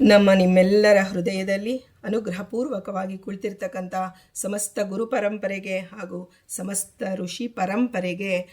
ನಮ್ಮ ನಿಮ್ಮೆಲ್ಲರ ಹೃದಯದಲ್ಲಿ ಅನುಗ್ರಹಪೂರ್ವಕವಾಗಿ ಕುಳಿತಿರ್ತಕ್ಕಂಥ ಸಮಸ್ತ ಗುರು ಪರಂಪರೆಗೆ ಹಾಗೂ ಸಮಸ್ತ ಋಷಿ ಪರಂಪರೆಗೆ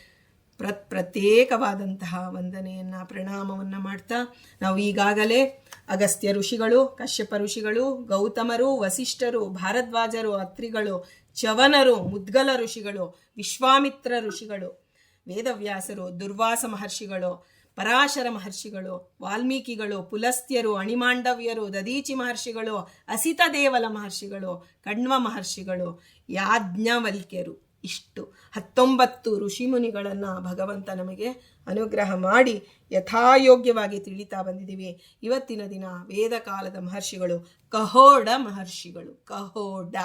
ಪ್ರ ಪ್ರತ್ಯೇಕವಾದಂತಹ ವಂದನೆಯನ್ನು, ಪ್ರಣಾಮವನ್ನು ಮಾಡ್ತಾ ನಾವು ಈಗಾಗಲೇ ಅಗಸ್ತ್ಯ ಋಷಿಗಳು, ಕಶ್ಯಪ ಋಷಿಗಳು, ಗೌತಮರು, ವಸಿಷ್ಠರು, ಭಾರದ್ವಾಜರು, ಅತ್ರಿಗಳು ಚವನರು ಮುದ್ಗಲ ಋಷಿಗಳು, ವಿಶ್ವಾಮಿತ್ರ ಋಷಿಗಳು, ವೇದವ್ಯಾಸರು, ದುರ್ವಾಸ ಮಹರ್ಷಿಗಳು ಪರಾಶರ ಮಹರ್ಷಿಗಳು, ವಾಲ್ಮೀಕಿಗಳು, ಪುಲಸ್ತ್ಯರು, ಅಣಿಮಾಂಡವ್ಯರು ದದೀಚಿ ಮಹರ್ಷಿಗಳು, ಅಸಿತ ದೇವಲ ಮಹರ್ಷಿಗಳು, ಕಣ್ವ ಮಹರ್ಷಿಗಳು, ಯಾಜ್ಞವಲ್ಕ್ಯರು. ಇಷ್ಟು. ಹತ್ತೊಂಬತ್ತು ಋಷಿಮುನಿಗಳನ್ನು ಭಗವಂತ ನಮಗೆ ಅನುಗ್ರಹ ಮಾಡಿ ಯಥಾಯೋಗ್ಯವಾಗಿ ತಿಳಿತಾ ಬಂದಿದ್ದೀವಿ. ಇವತ್ತಿನ ದಿನ ವೇದ ಕಾಲದ ಮಹರ್ಷಿಗಳು, ಕಹೋಡ ಮಹರ್ಷಿಗಳು, ಕಹೋಡ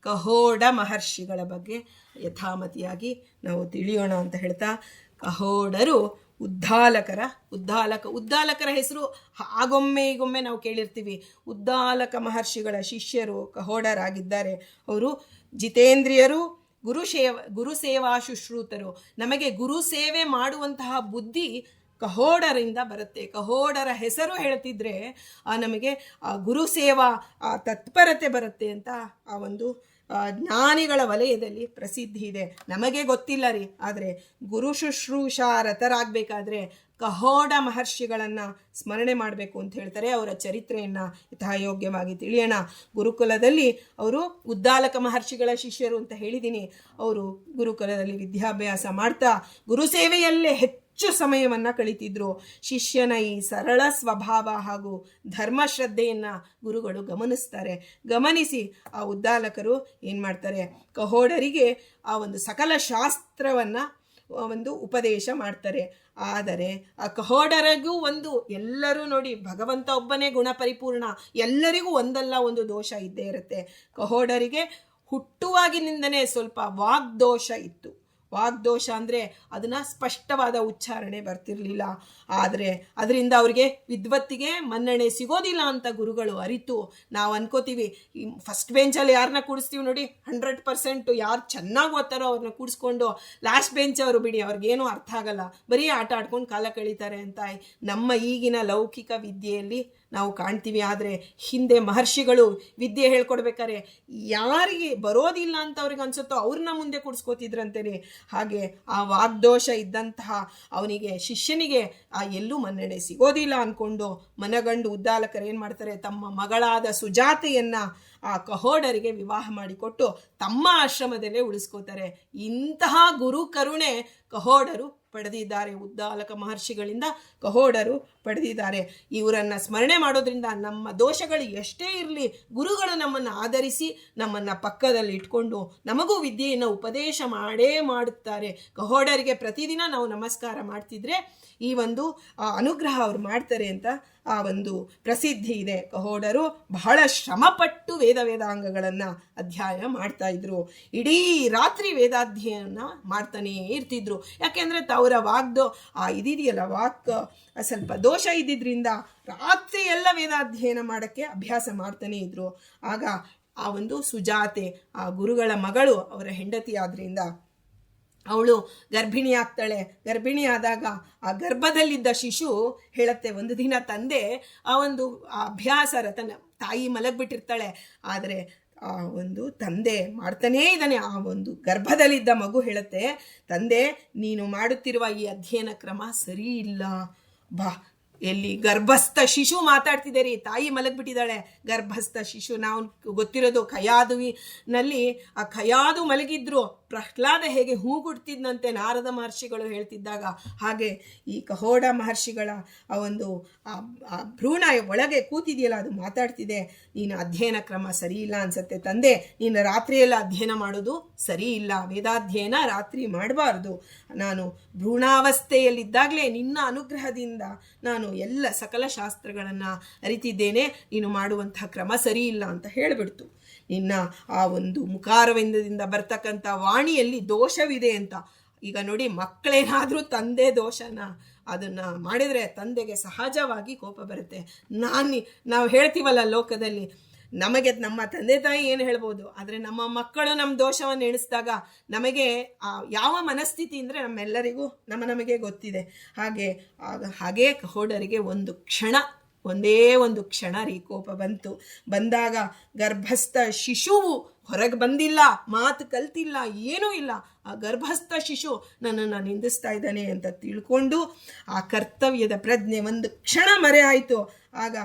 ಕಹೋಡ ಮಹರ್ಷಿಗಳ ಬಗ್ಗೆ ಯಥಾಮತಿಯಾಗಿ ನಾವು ತಿಳಿಯೋಣ ಅಂತ ಹೇಳ್ತಾ, ಕಹೋಡರು ಉದ್ದಾಲಕರ, ಉದ್ದಾಲಕ, ಉದ್ದಾಲಕರ ಹೆಸರು ಆಗೊಮ್ಮೆ ಈಗೊಮ್ಮೆ ನಾವು ಕೇಳಿರ್ತೀವಿ. ಉದ್ದಾಲಕ ಮಹರ್ಷಿಗಳ ಶಿಷ್ಯರು, ಕಹೋಡರಾಗಿದ್ದಾರೆ. ಅವರು ಜಿತೇಂದ್ರಿಯರು, ಗುರು ಸೇವ, ಗುರು ಸೇವಾ ಶುಶ್ರೂತರು. ನಮಗೆ ಗುರು ಸೇವೆ ಮಾಡುವಂತಹ ಬುದ್ಧಿ ಕಹೋಡರಿಂದ ಬರುತ್ತೆ. ಕಹೋಡರ ಹೆಸರು ಹೇಳ್ತಿದ್ರೆ, ಆ ನಮಗೆ ಆ ಗುರು ಸೇವಾ ತತ್ಪರತೆ ಬರುತ್ತೆ ಅಂತ ಆ ಒಂದು ಜ್ಞಾನಿಗಳ ವಲಯದಲ್ಲಿ ಪ್ರಸಿದ್ಧಿ ಇದೆ. ನಮಗೆ ಗೊತ್ತಿಲ್ಲ ರೀ. ಆದರೆ ಗುರು ಶುಶ್ರೂಷಾರತರಾಗಬೇಕಾದ್ರೆ ಕಹೋಡ ಮಹರ್ಷಿಗಳನ್ನು ಸ್ಮರಣೆ ಮಾಡಬೇಕು ಅಂತ ಹೇಳ್ತಾರೆ. ಅವರ ಚರಿತ್ರೆಯನ್ನು ಯಥಾಯೋಗ್ಯವಾಗಿ ತಿಳಿಯೋಣ. ಗುರುಕುಲದಲ್ಲಿ ಅವರು ಉದ್ದಾಲಕ ಮಹರ್ಷಿಗಳ ಶಿಷ್ಯರು ಅಂತ ಹೇಳಿದ್ದೀನಿ ಅವರು ಗುರುಕುಲದಲ್ಲಿ ವಿದ್ಯಾಭ್ಯಾಸ ಮಾಡ್ತಾ ಗುರು ಸೇವೆಯಲ್ಲೇ ಹೆಚ್ಚು ಸಮಯವನ್ನು ಕಳಿತಿದ್ರು. ಶಿಷ್ಯನ ಈ ಸರಳ ಸ್ವಭಾವ ಹಾಗೂ ಧರ್ಮಶ್ರದ್ಧೆಯನ್ನು ಗುರುಗಳು ಗಮನಿಸ್ತಾರೆ. ಗಮನಿಸಿ ಆ ಉದ್ದಾಲಕರು ಏನು ಮಾಡ್ತಾರೆ? ಕಹೋಡರಿಗೆ ಆ ಒಂದು ಸಕಲ ಶಾಸ್ತ್ರವನ್ನು ಒಂದು ಉಪದೇಶ ಮಾಡ್ತಾರೆ. ಆದರೆ ಆ ಕಹೋಡರಿಗೂ ಒಂದು ಎಲ್ಲರೂ ನೋಡಿ ಭಗವಂತ ಒಬ್ಬನೇ ಗುಣ ಪರಿಪೂರ್ಣ, ಎಲ್ಲರಿಗೂ ಒಂದಲ್ಲ ಒಂದು ದೋಷ ಇದ್ದೇ ಇರುತ್ತೆ. ಕಹೋಡರಿಗೆ ಹುಟ್ಟುವಾಗಿನಿಂದನೇ ಸ್ವಲ್ಪ ವಾಗ್ದೋಷ ಇತ್ತು. ವಾಗ್ದೋಷ ಅಂದರೆ ಅದನ್ನು ಸ್ಪಷ್ಟವಾದ ಉಚ್ಚಾರಣೆ ಬರ್ತಿರಲಿಲ್ಲ. ಆದರೆ ಅದರಿಂದ ಅವರಿಗೆ ವಿದ್ವತ್ತಿಗೆ ಮನ್ನಣೆ ಸಿಗೋದಿಲ್ಲ ಅಂತ ಗುರುಗಳು ಅರಿತು. ನಾವು ಅನ್ಕೋತೀವಿ ಫಸ್ಟ್ ಬೆಂಚಲ್ಲಿ ಯಾರನ್ನ ಕೂಡಿಸ್ತೀವಿ ನೋಡಿ ಹಂಡ್ರೆಡ್ ಪರ್ಸೆಂಟು ಯಾರು ಚೆನ್ನಾಗಿ ಓದ್ತಾರೋ ಅವ್ರನ್ನ ಕೂಡಿಸ್ಕೊಂಡು ಲಾಸ್ಟ್ ಬೆಂಚ್ ಅವರು ಬಿಡಿ, ಅವ್ರಿಗೇನೂ ಅರ್ಥ ಆಗಲ್ಲ. ಬರೀ ಆಟ ಆಡ್ಕೊಂಡು ಕಾಲ ಕಳೀತಾರೆ ಅಂತ ನಮ್ಮ ಈಗಿನ ಲೌಕಿಕ ವಿದ್ಯೆಯಲ್ಲಿ ನಾವು ಕಾಣ್ತೀವಿ. ಆದರೆ ಹಿಂದೆ ಮಹರ್ಷಿಗಳು ವಿದ್ಯೆ ಹೇಳ್ಕೊಡ್ಬೇಕಾರೆ ಯಾರಿಗೆ ಬರೋದಿಲ್ಲ ಅಂತ ಅವ್ರಿಗೆ ಅನ್ಸುತ್ತೋ ಅವ್ರನ್ನ ಮುಂದೆ ಕೂಡಿಸ್ಕೋತಿದ್ರಂತೇನೆ. ಹಾಗೆ ಆ ವಾಗ್ದೋಷ ಇದ್ದಂತಹ ಅವನಿಗೆ, ಶಿಷ್ಯನಿಗೆ ಆ ಎಲ್ಲೂ ಮನ್ನಣೆ ಸಿಗೋದಿಲ್ಲ ಅಂದ್ಕೊಂಡು ಮನಗಂಡು ಉದ್ದಾಲಕರು ಏನು ಮಾಡ್ತಾರೆ? ತಮ್ಮ ಮಗಳಾದ ಸುಜಾತೆಯನ್ನ ಆ ಕಹೋಡರಿಗೆ ವಿವಾಹ ಮಾಡಿಕೊಟ್ಟು ತಮ್ಮ ಆಶ್ರಮದಲ್ಲೇ ಉಳಿಸ್ಕೋತಾರೆ. ಇಂತಹ ಗುರು ಕರುಣೆ ಕಹೋಡರು ಪಡೆದಿದ್ದಾರೆ ಉದ್ದಾಲಕ ಮಹರ್ಷಿಗಳಿಂದ. ಕಹೋಡರು ಪಡೆದಿದ್ದಾರೆ. ಇವರನ್ನು ಸ್ಮರಣೆ ಮಾಡೋದ್ರಿಂದ ನಮ್ಮ ದೋಷಗಳು ಎಷ್ಟೇ ಇರಲಿ, ಗುರುಗಳು ನಮ್ಮನ್ನು ಆಧರಿಸಿ ನಮ್ಮನ್ನು ಪಕ್ಕದಲ್ಲಿ ಇಟ್ಕೊಂಡು ನಮಗೂ ವಿದ್ಯೆಯನ್ನು ಉಪದೇಶ ಮಾಡೇ ಮಾಡುತ್ತಾರೆ. ಕಹೋಡರಿಗೆ ಪ್ರತಿದಿನ ನಾವು ನಮಸ್ಕಾರ ಮಾಡ್ತಿದ್ರೆ ಈ ಒಂದು ಅನುಗ್ರಹ ಅವ್ರು ಮಾಡ್ತಾರೆ ಅಂತ ಆ ಒಂದು ಪ್ರಸಿದ್ಧಿ ಇದೆ. ಕಹೋಡರು ಬಹಳ ಶ್ರಮಪಟ್ಟು ವೇದ ವೇದಾಂಗಗಳನ್ನು ಅಧ್ಯಯನ ಮಾಡ್ತಾ ಇದ್ರು. ಇಡೀ ರಾತ್ರಿ ವೇದಾಧ್ಯಯನ ಮಾಡ್ತಾನೇ ಇರ್ತಿದ್ರು. ಯಾಕೆಂದ್ರೆ ತಾವರ ವಾಗ್ದೋ, ಆ, ಇದಿದೆಯಲ್ಲ ವಾಕ್, ಸ್ವಲ್ಪ ಸ್ವಲ್ಪ ದೋಷ ಇದ್ದಿದ್ರಿಂದ ರಾತ್ರಿ ಎಲ್ಲ ವೇದಾಧ್ಯಯನ ಮಾಡೋಕ್ಕೆ ಅಭ್ಯಾಸ ಮಾಡ್ತಾನೆ ಇದ್ರು. ಆಗ ಆ ಒಂದು ಸುಜಾತೆ, ಆ ಗುರುಗಳ ಮಗಳು ಅವರ ಹೆಂಡತಿ ಆದ್ರಿಂದ ಅವಳು ಗರ್ಭಿಣಿ ಆಗ್ತಾಳೆ ಗರ್ಭಿಣಿ ಆದಾಗ ಆ ಗರ್ಭದಲ್ಲಿದ್ದ ಶಿಶು ಹೇಳತ್ತೆ, ಒಂದು ದಿನ ತಂದೆ ಆ ಒಂದು ಅಭ್ಯಾಸ ರತನ ತಾಯಿ ಮಲಗ್ಬಿಟ್ಟಿರ್ತಾಳೆ. ಆದರೆ ಆ ಒಂದು ತಂದೆ ಮಾಡ್ತಾನೇ ಇದ್ದಾನೆ. ಆ ಒಂದು ಗರ್ಭದಲ್ಲಿದ್ದ ಮಗು ಹೇಳುತ್ತೆ, ತಂದೆ, ನೀನು ಮಾಡುತ್ತಿರುವ ಈ ಅಧ್ಯಯನ ಕ್ರಮ ಸರಿ ಇಲ್ಲ. ಬಾ ಎಲ್ಲಿ ಗರ್ಭಸ್ಥ ಶಿಶು ಮಾತಾಡ್ತಿದೆ ರೀ ತಾಯಿ ಮಲಗಿಬಿಟ್ಟಿದ್ದಾಳೆ, ಗರ್ಭಸ್ಥ ಶಿಶು. ನಾವು ಗೊತ್ತಿರೋದು ಖಯಾದುವಿನಲ್ಲಿ, ಆ ಖಯಾದು ಮಲಗಿದ್ರು ಪ್ರಹ್ಲಾದ ಹೇಗೆ ಹೂಗುಡ್ತಿದ್ದಂತೆ ನಾರದ ಮಹರ್ಷಿಗಳು ಹೇಳ್ತಿದ್ದಾಗ, ಹಾಗೆ ಈ ಕಹೋಡ ಮಹರ್ಷಿಗಳ ಆ ಒಂದು, ಆ ಭ್ರೂಣ ಒಳಗೆ ಕೂತಿದೆಯಲ್ಲ, ಅದು ಮಾತಾಡ್ತಿದೆ, ನೀನು ಅಧ್ಯಯನ ಕ್ರಮ ಸರಿ ಇಲ್ಲ ಅನ್ಸತ್ತೆ ತಂದೆ, ನೀನು ರಾತ್ರಿಯೆಲ್ಲ ಅಧ್ಯಯನ ಮಾಡೋದು ಸರಿ ಇಲ್ಲ, ವೇದಾಧ್ಯಯನ ರಾತ್ರಿ ಮಾಡಬಾರ್ದು. ನಾನು ಭ್ರೂಣಾವಸ್ಥೆಯಲ್ಲಿದ್ದಾಗಲೇ ನಿನ್ನ ಅನುಗ್ರಹದಿಂದ ನಾನು ಎಲ್ಲ ಸಕಲ ಶಾಸ್ತ್ರಗಳನ್ನು ಅರಿತಿದ್ದೇನೆ, ನೀನು ಮಾಡುವಂತಹ ಕ್ರಮ ಸರಿ ಇಲ್ಲ ಅಂತ ಹೇಳಿಬಿಡ್ತು. ನಿನ್ನ ಆ ಒಂದು ಮುಖಾರವಿಂದದಿಂದ ಬರ್ತಕ್ಕಂಥ ವಾಣಿಯಲ್ಲಿ ದೋಷವಿದೆ ಅಂತ. ಈಗ ನೋಡಿ ಮಕ್ಕಳೇನಾದರೂ ತಂದೆ ದೋಷನ ಅದನ್ನು ಮಾಡಿದರೆ ತಂದೆಗೆ ಸಹಜವಾಗಿ ಕೋಪ ಬರುತ್ತೆ. ನಾನು ನಾವು ಹೇಳ್ತೀವಲ್ಲ ಲೋಕದಲ್ಲಿ, ನಮಗೆ ನಮ್ಮ ತಂದೆ ತಾಯಿ ಏನು ಹೇಳ್ಬೋದು? ಆದರೆ ನಮ್ಮ ಮಕ್ಕಳು ನಮ್ಮ ದೋಷವನ್ನು ಎಣಿಸಿದಾಗ ನಮಗೆ ಯಾವ ಮನಸ್ಥಿತಿ ಅಂದರೆ ನಮ್ಮೆಲ್ಲರಿಗೂ, ನಮ್ಮ ನಮಗೆ ಗೊತ್ತಿದೆ. ಹಾಗೆ ಹಾಗೇ ಕಹೋಡರಿಗೆ ಒಂದು ಕ್ಷಣ ಒಂದೇ ಒಂದು ಕ್ಷಣ ರೀ ಕೋಪ ಬಂತು. ಬಂದಾಗ ಗರ್ಭಸ್ಥ ಶಿಶುವು ಹೊರಗೆ ಬಂದಿಲ್ಲ, ಮಾತು ಕಲ್ತಿಲ್ಲ, ಏನೂ ಇಲ್ಲ. ಆ ಗರ್ಭಸ್ಥ ಶಿಶು ನನ್ನನ್ನು ನಿಂದಿಸ್ತಾ ಇದ್ದಾನೆ ಅಂತ ತಿಳ್ಕೊಂಡು ಆ ಕರ್ತವ್ಯದ ಪ್ರಜ್ಞೆ ಒಂದು ಕ್ಷಣ ಮರೆ ಆಯಿತು. ಆಗ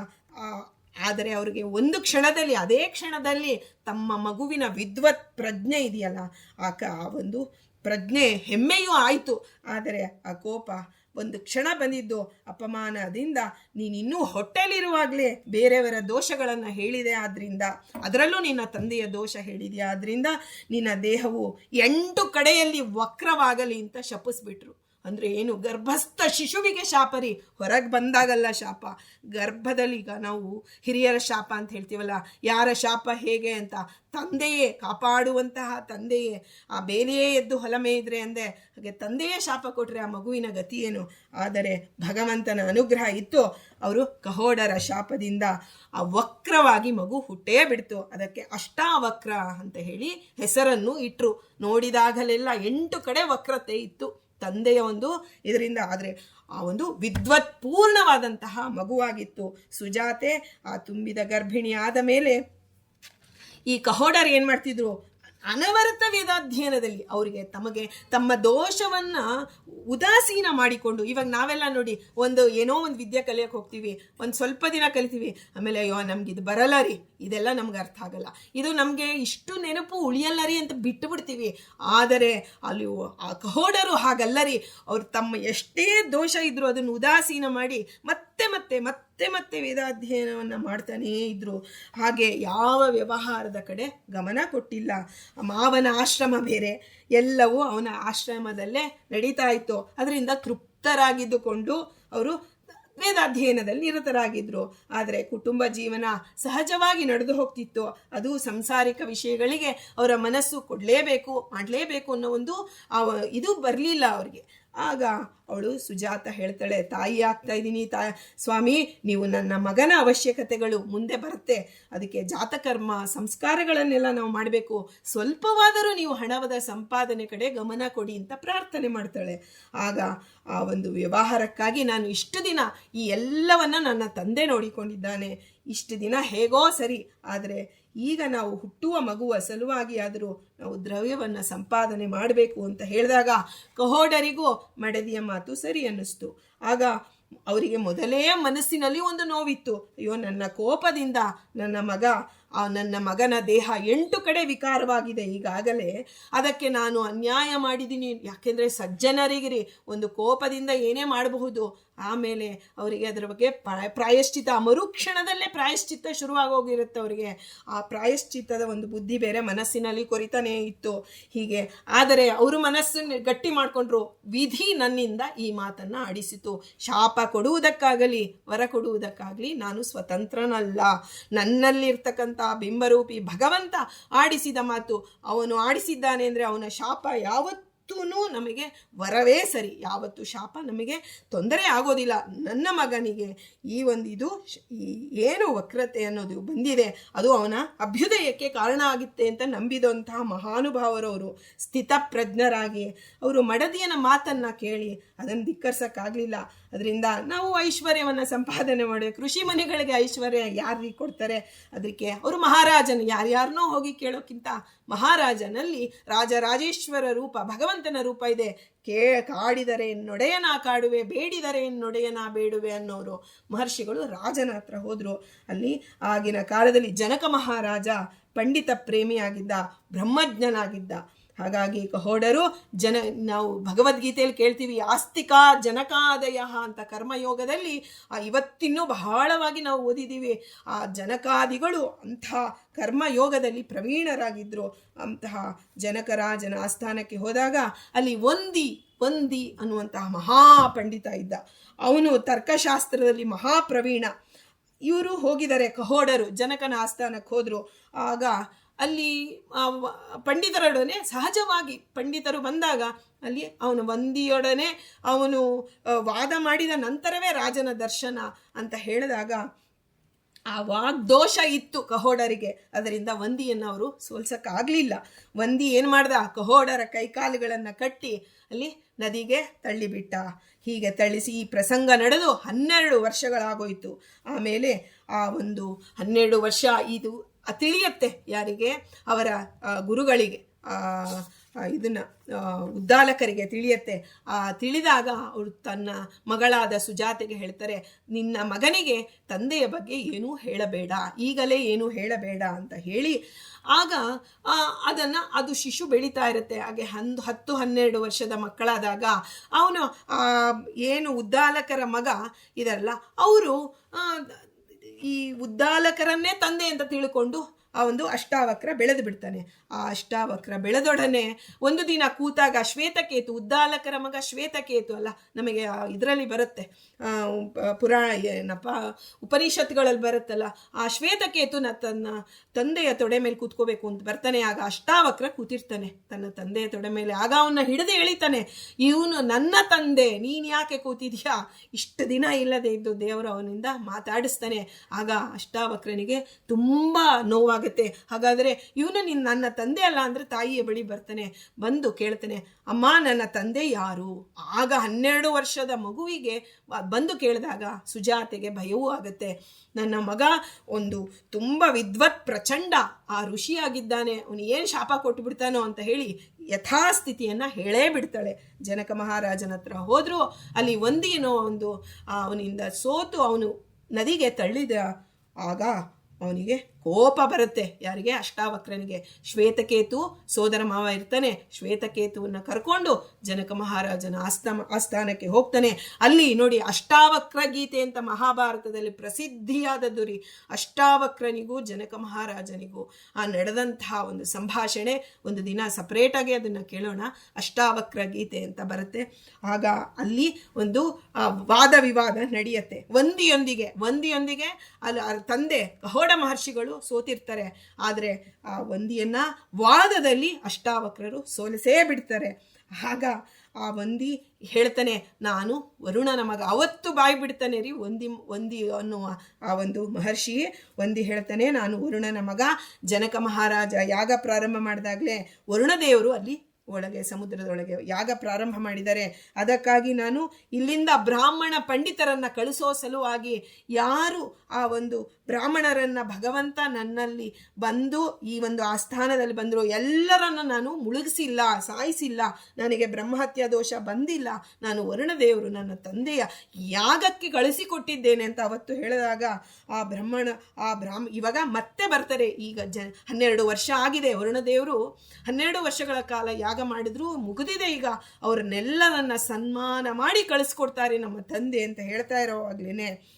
ಆದರೆ ಅವರಿಗೆ ಒಂದು ಕ್ಷಣದಲ್ಲಿ, ಅದೇ ಕ್ಷಣದಲ್ಲಿ ತಮ್ಮ ಮಗುವಿನ ವಿದ್ವತ್ ಪ್ರಜ್ಞೆ ಇದೆಯಲ್ಲ ಆ ಕ ಆ ಒಂದು ಪ್ರಜ್ಞೆ ಹೆಮ್ಮೆಯೂ ಆಯಿತು. ಆದರೆ ಆ ಕೋಪ ಒಂದು ಕ್ಷಣ ಬಂದಿದ್ದು ಅಪಮಾನದಿಂದ. ನೀನಿನ್ನೂ ಹೊಟ್ಟೆಲಿರುವಾಗಲೇ ಬೇರೆಯವರ ದೋಷಗಳನ್ನು ಹೇಳಿದೆ ಆದ್ರಿಂದ, ಅದರಲ್ಲೂ ನಿನ್ನ ತಂದೆಯ ದೋಷ ಹೇಳಿದೆಯಾ ಆದ್ದರಿಂದ ನಿನ್ನ ದೇಹವು ಎಂಟು ಕಡೆಯಲ್ಲಿ ವಕ್ರವಾಗಲಿ ಅಂತ ಶಪಿಸ್ಬಿಟ್ರು. ಅಂದರೆ ಏನು? ಗರ್ಭಸ್ಥ ಶಿಶುವಿಗೆ ಶಾಪ ರೀ. ಹೊರಗೆ ಬಂದಾಗಲ್ಲ ಶಾಪ. ಗರ್ಭದಲ್ಲಿ ಈಗ ನಾವು ಹಿರಿಯರ ಶಾಪ ಅಂತ ಹೇಳ್ತೀವಲ್ಲ, ಯಾರ ಶಾಪ ಹೇಗೆ ಅಂತ? ತಂದೆಯೇ ಕಾಪಾಡುವಂತಹ ತಂದೆಯೇ. ಆ ಬೇಲಿಯೇ ಎದ್ದು ಹೊಲ ಮೇಯಿದ್ರೆ ಅಂದೆ, ಹಾಗೆ ತಂದೆಯೇ ಶಾಪ ಕೊಟ್ಟರೆ ಆ ಮಗುವಿನ ಗತಿ ಏನು? ಆದರೆ ಭಗವಂತನ ಅನುಗ್ರಹ ಇತ್ತು. ಅವರು ಕಹೋಡರ ಶಾಪದಿಂದ ಆ ವಕ್ರವಾಗಿ ಮಗು ಹುಟ್ಟೇ ಬಿಡ್ತು. ಅದಕ್ಕೆ ಅಷ್ಟಾವಕ್ರ ಅಂತ ಹೇಳಿ ಹೆಸರನ್ನು ಇಟ್ಟರು ನೋಡಿದಾಗಲೆಲ್ಲ ಎಂಟು ಕಡೆ ವಕ್ರತೆ ಇತ್ತು. ತಂದೆಯ ಒಂದು ಇದರಿಂದ. ಆದರೆ ಆ ಒಂದು ವಿದ್ವತ್ ಪೂರ್ಣವಾದಂತಹ ಮಗುವಾಗಿತ್ತು ಸುಜಾತೆ. ಆ ತುಂಬಿದ ಗರ್ಭಿಣಿ ಆದ ಮೇಲೆ ಈ ಕಹೋಡರ್ ಏನು ಮಾಡ್ತಿದ್ರು? ಅನವರತ ವೇದಾಧ್ಯಯನದಲ್ಲಿ ಅವರಿಗೆ ತಮಗೆ ತಮ್ಮ ದೋಷವನ್ನ ಉದಾಸೀನ ಮಾಡಿಕೊಂಡು, ಇವಾಗ ನಾವೆಲ್ಲ ನೋಡಿ ಒಂದು ಏನೋ ಒಂದು ವಿದ್ಯೆ ಕಲಿಯಕ್ಕೆ ಹೋಗ್ತೀವಿ, ಒಂದು ಸ್ವಲ್ಪ ದಿನ ಕಲಿತೀವಿ, ಆಮೇಲೆ ಅಯ್ಯೋ ನಮ್ಗೆ ಇದು ಬರಲ್ಲ ರೀ, ಇದೆಲ್ಲ ನಮ್ಗೆ ಅರ್ಥ ಆಗಲ್ಲ. ಇದು ನಮಗೆ ಇಷ್ಟು ನೆನಪು ಉಳಿಯಲ್ಲ ರೀ ಅಂತ ಬಿಟ್ಟು ಬಿಡ್ತೀವಿ ಆದರೆ ಅಲ್ಲಿ ಆ ಕಹೋಡರು ಹಾಗಲ್ಲ ರೀ, ಅವ್ರು ತಮ್ಮ ಎಷ್ಟೇ ದೋಷ ಇದ್ರು ಅದನ್ನು ಉದಾಸೀನ ಮಾಡಿ, ಮತ್ತೆ ಮತ್ತೆ ಮತ್ತೆ ಮತ್ತೆ ಮತ್ತೆ ವೇದಾಧ್ಯಯನವನ್ನು ಮಾಡ್ತಾನೇ ಇದ್ರು. ಹಾಗೆ ಯಾವ ವ್ಯವಹಾರದ ಕಡೆ ಗಮನ ಕೊಟ್ಟಿಲ್ಲ. ಮಾವನ ಆಶ್ರಮ ಬೇರೆ, ಎಲ್ಲವೂ ಅವನ ಆಶ್ರಮದಲ್ಲೇ ನಡೀತಾ ಇತ್ತು. ಅದರಿಂದ ತೃಪ್ತರಾಗಿದ್ದುಕೊಂಡು ಅವರು ವೇದಾಧ್ಯಯನದಲ್ಲಿ ನಿರತರಾಗಿದ್ರು. ಆದರೆ ಕುಟುಂಬ ಜೀವನ ಸಹಜವಾಗಿ ನಡೆದು ಹೋಗ್ತಿತ್ತು. ಅದು ಸಂಸಾರಿಕ ವಿಷಯಗಳಿಗೆ ಅವರ ಮನಸ್ಸು ಕೊಡಲೇಬೇಕು, ಮಾಡಲೇಬೇಕು ಅನ್ನೋ ಒಂದು ಇದು ಬರಲಿಲ್ಲ ಅವರಿಗೆ. ಆಗ ಅವಳು ಸುಜಾತ ಹೇಳ್ತಾಳೆ, ತಾಯಿ ಆಗ್ತಾ ಇದ್ದೀನಿ, ತಾ, ಸ್ವಾಮಿ, ನೀವು ನನ್ನ ಮಗನ ಅವಶ್ಯಕತೆಗಳು ಮುಂದೆ ಬರುತ್ತೆ. ಅದಕ್ಕೆ ಜಾತಕರ್ಮ ಸಂಸ್ಕಾರಗಳನ್ನೆಲ್ಲ ನಾವು ಮಾಡಬೇಕು. ಸ್ವಲ್ಪವಾದರೂ ನೀವು ಹಣವದ ಸಂಪಾದನೆ ಕಡೆ ಗಮನ ಕೊಡಿ ಅಂತ ಪ್ರಾರ್ಥನೆ ಮಾಡ್ತಾಳೆ. ಆಗ ಆ ಒಂದು ವ್ಯವಹಾರಕ್ಕಾಗಿ ನಾನು ಇಷ್ಟು ದಿನ ಈ ಎಲ್ಲವನ್ನು ನನ್ನ ತಂದೆ ನೋಡಿಕೊಂಡಿದ್ದಾನೆ. ಇಷ್ಟು ದಿನ ಹೇಗೋ ಸರಿ, ಆದರೆ ಈಗ ನಾವು ಹುಟ್ಟುವ ಮಗುವ ಸಲುವಾಗಿ ಆದರೂ ನಾವು ದ್ರವ್ಯವನ್ನು ಸಂಪಾದನೆ ಮಾಡಬೇಕು ಅಂತ ಹೇಳಿದಾಗ ಕಹೋಡರಿಗೂ ಮಡದಿಯ ಮಾತು ಸರಿ ಅನ್ನಿಸ್ತು. ಆಗ ಅವರಿಗೆ ಮೊದಲೇ ಮನಸ್ಸಿನಲ್ಲಿ ಒಂದು ನೋವಿತ್ತು. ಅಯ್ಯೋ, ನನ್ನ ಕೋಪದಿಂದ ನನ್ನ ಮಗ, ಆ ನನ್ನ ಮಗನ ದೇಹ ಎಂಟು ಕಡೆ ವಿಕಾರವಾಗಿದೆ ಈಗಾಗಲೇ. ಅದಕ್ಕೆ ನಾನು ಅನ್ಯಾಯ ಮಾಡಿದ್ದೀನಿ. ಯಾಕೆಂದರೆ ಸಜ್ಜನರಿಗೆ ಒಂದು ಕೋಪದಿಂದ ಏನೇ ಮಾಡಬಹುದು ಆಮೇಲೆ ಅವರಿಗೆ ಅದರ ಬಗ್ಗೆ ಪ್ರಾಯ, ಪ್ರಾಯಶ್ಚಿತ, ಮರುಕ್ಷಣದಲ್ಲೇ ಪ್ರಾಯಶ್ಚಿತ್ತ ಶುರುವಾಗೋಗಿರುತ್ತೆ ಅವರಿಗೆ. ಆ ಪ್ರಾಯಶ್ಚಿತ್ತದ ಒಂದು ಬುದ್ಧಿ ಬೇರೆ ಮನಸ್ಸಿನಲ್ಲಿ ಕೊರಿತಾನೇ ಇತ್ತು. ಹೀಗೆ, ಆದರೆ ಅವರು ಮನಸ್ಸನ್ನು ಗಟ್ಟಿ ಮಾಡಿಕೊಂಡ್ರು. ವಿಧಿ ನನ್ನಿಂದ ಈ ಮಾತನ್ನು ಆಡಿಸಿತು. ಶಾಪ ಕೊಡುವುದಕ್ಕಾಗಲಿ, ವರ ಕೊಡುವುದಕ್ಕಾಗಲಿ ನಾನು ಸ್ವತಂತ್ರನಲ್ಲ. ನನ್ನಲ್ಲಿರ್ತಕ್ಕಂಥ ಬಿಂಬರೂಪಿ ಭಗವಂತ ಆಡಿಸಿದ ಮಾತು. ಅವನು ಆಡಿಸಿದ್ದಾನೆ ಅಂದರೆ ಅವನ ಶಾಪ ಯಾವತ್ತೂ ನಮಗೆ ವರವೇ ಸರಿ. ಯಾವತ್ತು ಶಾಪ ನಮಗೆ ತೊಂದರೆ ಆಗೋದಿಲ್ಲ. ನನ್ನ ಮಗನಿಗೆ ಈ ಒಂದು ಇದು ಏನು ವಕ್ರತೆ ಅನ್ನೋದು ಬಂದಿದೆ, ಅದು ಅವನ ಅಭ್ಯುದಯಕ್ಕೆ ಕಾರಣ ಆಗುತ್ತೆ ಅಂತ ನಂಬಿದಂತಹ ಮಹಾನುಭಾವರವರು, ಸ್ಥಿತಪ್ರಜ್ಞರಾಗಿ ಅವರು ಮಡದಿಯನ ಮಾತನ್ನು ಕೇಳಿ ಅದನ್ನು ಧಿಕ್ಕರ್ಸಕ್ಕಾಗಲಿಲ್ಲ. ಅದರಿಂದ ನಾವು ಐಶ್ವರ್ಯವನ್ನು ಸಂಪಾದನೆ ಮಾಡಿ, ಕೃಷಿ ಮನೆಗಳಿಗೆ ಐಶ್ವರ್ಯ ಯಾರಿಗೆ ಕೊಡ್ತಾರೆ? ಅದಕ್ಕೆ ಅವರು ಮಹಾರಾಜನ ಯಾರ್ಯಾರನ್ನೋ ಹೋಗಿ ಕೇಳೋಕ್ಕಿಂತ ಮಹಾರಾಜನಲ್ಲಿ ರಾಜರಾಜೇಶ್ವರ ರೂಪ, ಭಗವಂತನ ರೂಪ ಇದೆ. ಕೇ, ಕಾಡಿದರೆ ನೊಡೆಯನ ಕಾಡುವೆ, ಬೇಡಿದರೆ ನೊಡೆಯನ ಬೇಡುವೆ ಅನ್ನೋರು. ಮಹರ್ಷಿಗಳು ರಾಜನ ಹತ್ರ ಹೋದರು. ಅಲ್ಲಿ ಆಗಿನ ಕಾಲದಲ್ಲಿ ಜನಕ ಮಹಾರಾಜ, ಪಂಡಿತ ಪ್ರೇಮಿಯಾಗಿದ್ದ, ಬ್ರಹ್ಮಜ್ಞನಾಗಿದ್ದ. ಹಾಗಾಗಿ ಕಹೋಡರು ಜನ, ನಾವು ಭಗವದ್ಗೀತೆಯಲ್ಲಿ ಕೇಳ್ತೀವಿ, ಆಸ್ತಿಕ ಜನಕಾದಯ ಅಂತ ಕರ್ಮಯೋಗದಲ್ಲಿ, ಆ ಇವತ್ತಿನ್ನೂ ಬಹಳವಾಗಿ ನಾವು ಓದಿದ್ದೀವಿ. ಆ ಜನಕಾದಿಗಳು ಅಂತಹ ಕರ್ಮಯೋಗದಲ್ಲಿ ಪ್ರವೀಣರಾಗಿದ್ದರು ಅಂತಹ ಜನಕರಾಜನ ಆಸ್ಥಾನಕ್ಕೆ ಹೋದಾಗ ಅಲ್ಲಿ ಒಂದಿ ಒಂದಿ ಅನ್ನುವಂತಹ ಮಹಾಪಂಡಿತ ಇದ್ದ. ಅವನು ತರ್ಕಶಾಸ್ತ್ರದಲ್ಲಿ ಮಹಾಪ್ರವೀಣ. ಇವರು ಹೋಗಿದ್ದಾರೆ, ಕಹೋಡರು, ಜನಕನ ಆಸ್ಥಾನಕ್ಕೆ ಹೋದರು. ಆಗ ಅಲ್ಲಿ ಆ ಪಂಡಿತರೊಡನೆ ಸಹಜವಾಗಿ ಪಂಡಿತರು ಬಂದಾಗ ಅಲ್ಲಿ ಅವನು ವಂದಿಯೊಡನೆ ಅವನು ವಾದ ಮಾಡಿದ ನಂತರವೇ ರಾಜನ ದರ್ಶನ ಅಂತ ಹೇಳಿದಾಗ ಆ ವಾಗ್ದೋಷ ಇತ್ತು ಕಹೋಡರಿಗೆ. ಅದರಿಂದ ವಂದಿಯನ್ನು ಅವರು ಸೋಲ್ಸೋಕ್ಕಾಗಲಿಲ್ಲ. ವಂದಿ ಏನು ಮಾಡ್ದ? ಕಹೋಡರ ಕೈಕಾಲುಗಳನ್ನು ಕಟ್ಟಿ ಅಲ್ಲಿ ನದಿಗೆ ತಳ್ಳಿಬಿಟ್ಟ. ಹೀಗೆ ತಳ್ಳಿಸಿ ಈ ಪ್ರಸಂಗ ನಡೆದು ಹನ್ನೆರಡು ವರ್ಷಗಳಾಗೋಯಿತು. ಆಮೇಲೆ ಆ ಒಂದು ಹನ್ನೆರಡು ವರ್ಷ ಇದು ತಿಳಿಯತ್ತೆ ಯಾರಿಗೆ? ಅವರ ಗುರುಗಳಿಗೆ. ಇದನ್ನ ಉದ್ದಾಲಕರಿಗೆ ತಿಳಿಯತ್ತೆ. ಆ, ತಿಳಿದಾಗ ಅವರು ತನ್ನ ಮಗಳಾದ ಸುಜಾತೆಗೆ ಹೇಳ್ತಾರೆ, ನಿನ್ನ ಮಗನಿಗೆ ತಂದೆಯ ಬಗ್ಗೆ ಏನೂ ಹೇಳಬೇಡ. ಈಗಲೇ ಏನೂ ಹೇಳಬೇಡ ಅಂತ ಹೇಳಿ, ಆಗ ಅದನ್ನು ಅದನ್ನ, ಅದು ಶಿಶು ಬೆಳೀತಾ ಇರುತ್ತೆ. ಹಾಗೆ ಹಂದು, ಹತ್ತು ಹನ್ನೆರಡು ವರ್ಷದ ಮಕ್ಕಳಾದಾಗ ಅವನು ಏನು ಉದ್ದಾಲಕರ ಮಗ ಇದರಲ್ಲ ಅವರು ಈ ಉದ್ದಾಲಕರನ್ನೇ ತಂದೆ ಅಂತ ತಿಳ್ಕೊಂಡು ಆ ಒಂದು ಅಷ್ಟಾವಕ್ರ ಬೆಳೆದು ಬಿಡ್ತಾನೆ. ಆ ಅಷ್ಟಾವಕ್ರ ಬೆಳೆದೊಡನೆ ಒಂದು ದಿನ ಕೂತಾಗ ಶ್ವೇತಕೇತು, ಉದ್ದಾಲಕರ ಮಗ ಶ್ವೇತಕೇತು ಅಲ್ಲ, ನಮಗೆ ಇದರಲ್ಲಿ ಬರುತ್ತೆ. ಪುರಾಣ ಏನಪ್ಪ, ಉಪನಿಷತ್ಗಳಲ್ಲಿ ಬರುತ್ತಲ್ಲ, ಆ ಶ್ವೇತಕೇತುನ ತನ್ನ ತಂದೆಯ ತೊಡೆ ಮೇಲೆ ಕೂತ್ಕೋಬೇಕು ಅಂತ ಬರ್ತಾನೆ, ಆಗ ಅಷ್ಟಾವಕ್ರ ಕೂತಿರ್ತಾನೆ. ತನ್ನ ತಂದೆಯ ತೊಡೆ ಮೇಲೆ ಆಗ ಅವನ್ನ ಹಿಡಿದು ಎಳಿತಾನೆ. ಇವನು ನನ್ನ ತಂದೆ, ನೀನು ಯಾಕೆ ಕೂತಿದ್ಯಾ? ಇಷ್ಟು ದಿನ ಇಲ್ಲದೆ ಇದ್ದು ದೇವರು ಅವನಿಂದ ಮಾತಾಡಿಸ್ತಾನೆ. ಆಗ ಅಷ್ಟಾವಕ್ರನಿಗೆ ತುಂಬಾ ನೋವಾಗುತ್ತೆ. ಹಾಗಾದರೆ, ಇವನು ನಿನ್ನ ನನ್ನ ತಂದೆ ಅಲ್ಲ ಅಂದರೆ ತಾಯಿಯ ಬಳಿ ಬರ್ತಾನೆ, ಬಂದು ಕೇಳ್ತಾನೆ, ಅಮ್ಮ, ನನ್ನ ತಂದೆ ಯಾರು? ಆಗ ಹನ್ನೆರಡು ವರ್ಷದ ಮಗುವಿಗೆ ಬಂದು ಕೇಳಿದಾಗ ಸುಜಾತೆಗೆ ಭಯವೂ ಆಗುತ್ತೆ. ನನ್ನ ಮಗ ಒಂದು ತುಂಬ ವಿದ್ವತ್ ಪ್ರಚಂಡ, ಆ ಋಷಿಯಾಗಿದ್ದಾನೆ, ಅವನು ಏನು ಶಾಪ ಕೊಟ್ಟು ಬಿಡ್ತಾನೋ ಅಂತ ಹೇಳಿ ಯಥಾಸ್ಥಿತಿಯನ್ನು ಹೇಳೇ ಬಿಡ್ತಾಳೆ. ಜನಕ ಮಹಾರಾಜನ ಹತ್ರ ಹೋದರೂ, ಅಲ್ಲಿ ಒಂದೇನೋ ಒಂದು ಅವನಿಂದ ಸೋತು, ಅವನು ನದಿಗೆ ತಳ್ಳಿದ ಆಗ ಅವನಿಗೆ ಕೋಪ ಬರುತ್ತೆ. ಯಾರಿಗೆ? ಅಷ್ಟಾವಕ್ರನಿಗೆ. ಶ್ವೇತಕೇತು, ಸೋದರ ಮಾವ ಇರ್ತಾನೆ. ಶ್ವೇತಕೇತುವನ್ನು ಕರ್ಕೊಂಡು ಜನಕ ಮಹಾರಾಜನ ಆಸ್ಥಾನ ಆಸ್ಥಾನಕ್ಕೆ ಹೋಗ್ತಾನೆ. ಅಲ್ಲಿ ನೋಡಿ ಅಷ್ಟಾವಕ್ರ ಗೀತೆ ಅಂತ ಮಹಾಭಾರತದಲ್ಲಿ ಪ್ರಸಿದ್ಧಿಯಾದದ್ದು ರೀ ಅಷ್ಟಾವಕ್ರನಿಗೂ, ಜನಕ ಮಹಾರಾಜನಿಗೂ ಆ ನಡೆದಂತಹ ಒಂದು ಸಂಭಾಷಣೆ ಒಂದು ದಿನ ಸಪ್ರೇಟಾಗಿ ಅದನ್ನು ಕೇಳೋಣ. ಅಷ್ಟಾವಕ್ರ ಗೀತೆ ಅಂತ ಬರುತ್ತೆ. ಆಗ ಅಲ್ಲಿ ಒಂದು ವಾದ ವಿವಾದ ನಡೆಯುತ್ತೆ. ವಂದಿಯೊಂದಿಗೆ ವಂದಿಯೊಂದಿಗೆ ಅಲ್ಲಿ, ತಂದೆ ಕಹೋಡ ಮಹರ್ಷಿಗಳು ಸೋತಿರ್ತಾರೆ. ಆದರೆ ಆ ವಂದಿಯನ್ನ ವಾದದಲ್ಲಿ ಅಷ್ಟಾವಕ್ರರು ಸೋಲಿಸೇ ಬಿಡ್ತಾರೆ. ಆಗ ಆ ವಂದಿ ಹೇಳ್ತಾನೆ, ನಾನು ವರುಣನ ಮಗ, ಅವತ್ತು ಬಾಯಿ ಬಿಡ್ತಾನೆ ರೀ. ಒಂದಿ ವಂದಿ ಅನ್ನುವ ಆ ಒಂದು ಮಹರ್ಷಿ ವಂದಿ ಹೇಳ್ತಾನೆ, ನಾನು ವರುಣನ ಮಗ, ಜನಕ ಮಹಾರಾಜ, ಯಾಗ ಪ್ರಾರಂಭ ಮಾಡಿದಾಗಲೇ ವರುಣದೇವರು ಅಲ್ಲಿ ಒಳಗೆ, ಸಮುದ್ರದೊಳಗೆ ಯಾಗ ಪ್ರಾರಂಭ ಮಾಡಿದರೆ ಅದಕ್ಕಾಗಿ ನಾನು ಇಲ್ಲಿಂದ ಬ್ರಾಹ್ಮಣ ಪಂಡಿತರನ್ನ ಕಳಿಸೋ ಸಲುವಾಗಿ ಯಾರು ಆ ಒಂದು ಬ್ರಾಹ್ಮಣರನ್ನ ಭಗವಂತ ನನ್ನಲ್ಲಿ ಬಂದು ಈ ಒಂದು ಆಸ್ಥಾನದಲ್ಲಿ ಬಂದರು ಎಲ್ಲರನ್ನ ನಾನು ಮುಳುಗಿಸಿಲ್ಲ, ಸಾಯಿಸಿಲ್ಲ, ನನಗೆ ಬ್ರಹ್ಮಹತ್ಯ ದೋಷ ಬಂದಿಲ್ಲ, ನಾನು ವರುಣದೇವರು ನನ್ನ ತಂದೆಯ ಯಾಗಕ್ಕೆ ಕಳಿಸಿಕೊಟ್ಟಿದ್ದೇನೆ ಅಂತ ಅವತ್ತು ಹೇಳಿದಾಗ ಆ ಬ್ರಹ್ಮಣ, ಆ ಬ್ರಾಹ್ಮ, ಇವಾಗ ಮತ್ತೆ ಬರ್ತಾರೆ. ಈಗ ಜ ಹನ್ನೆರಡು ವರ್ಷ ಆಗಿದೆ ವರುಣದೇವರು. ಹನ್ನೆರಡು ವರ್ಷಗಳ ಕಾಲ ಯಾಗ ಮಾಡಿದ್ರು ಮುಗಿದಿದೆ ಈಗ. ಅವ್ರನ್ನೆಲ್ಲರನ್ನ ಸನ್ಮಾನ ಮಾಡಿ ಕಳಿಸ್ಕೊಡ್ತಾರೆ ನಮ್ಮ ತಂದೆ ಅಂತ ಹೇಳ್ತಾ ಇರೋವಾಗ್ಲೇನೆ.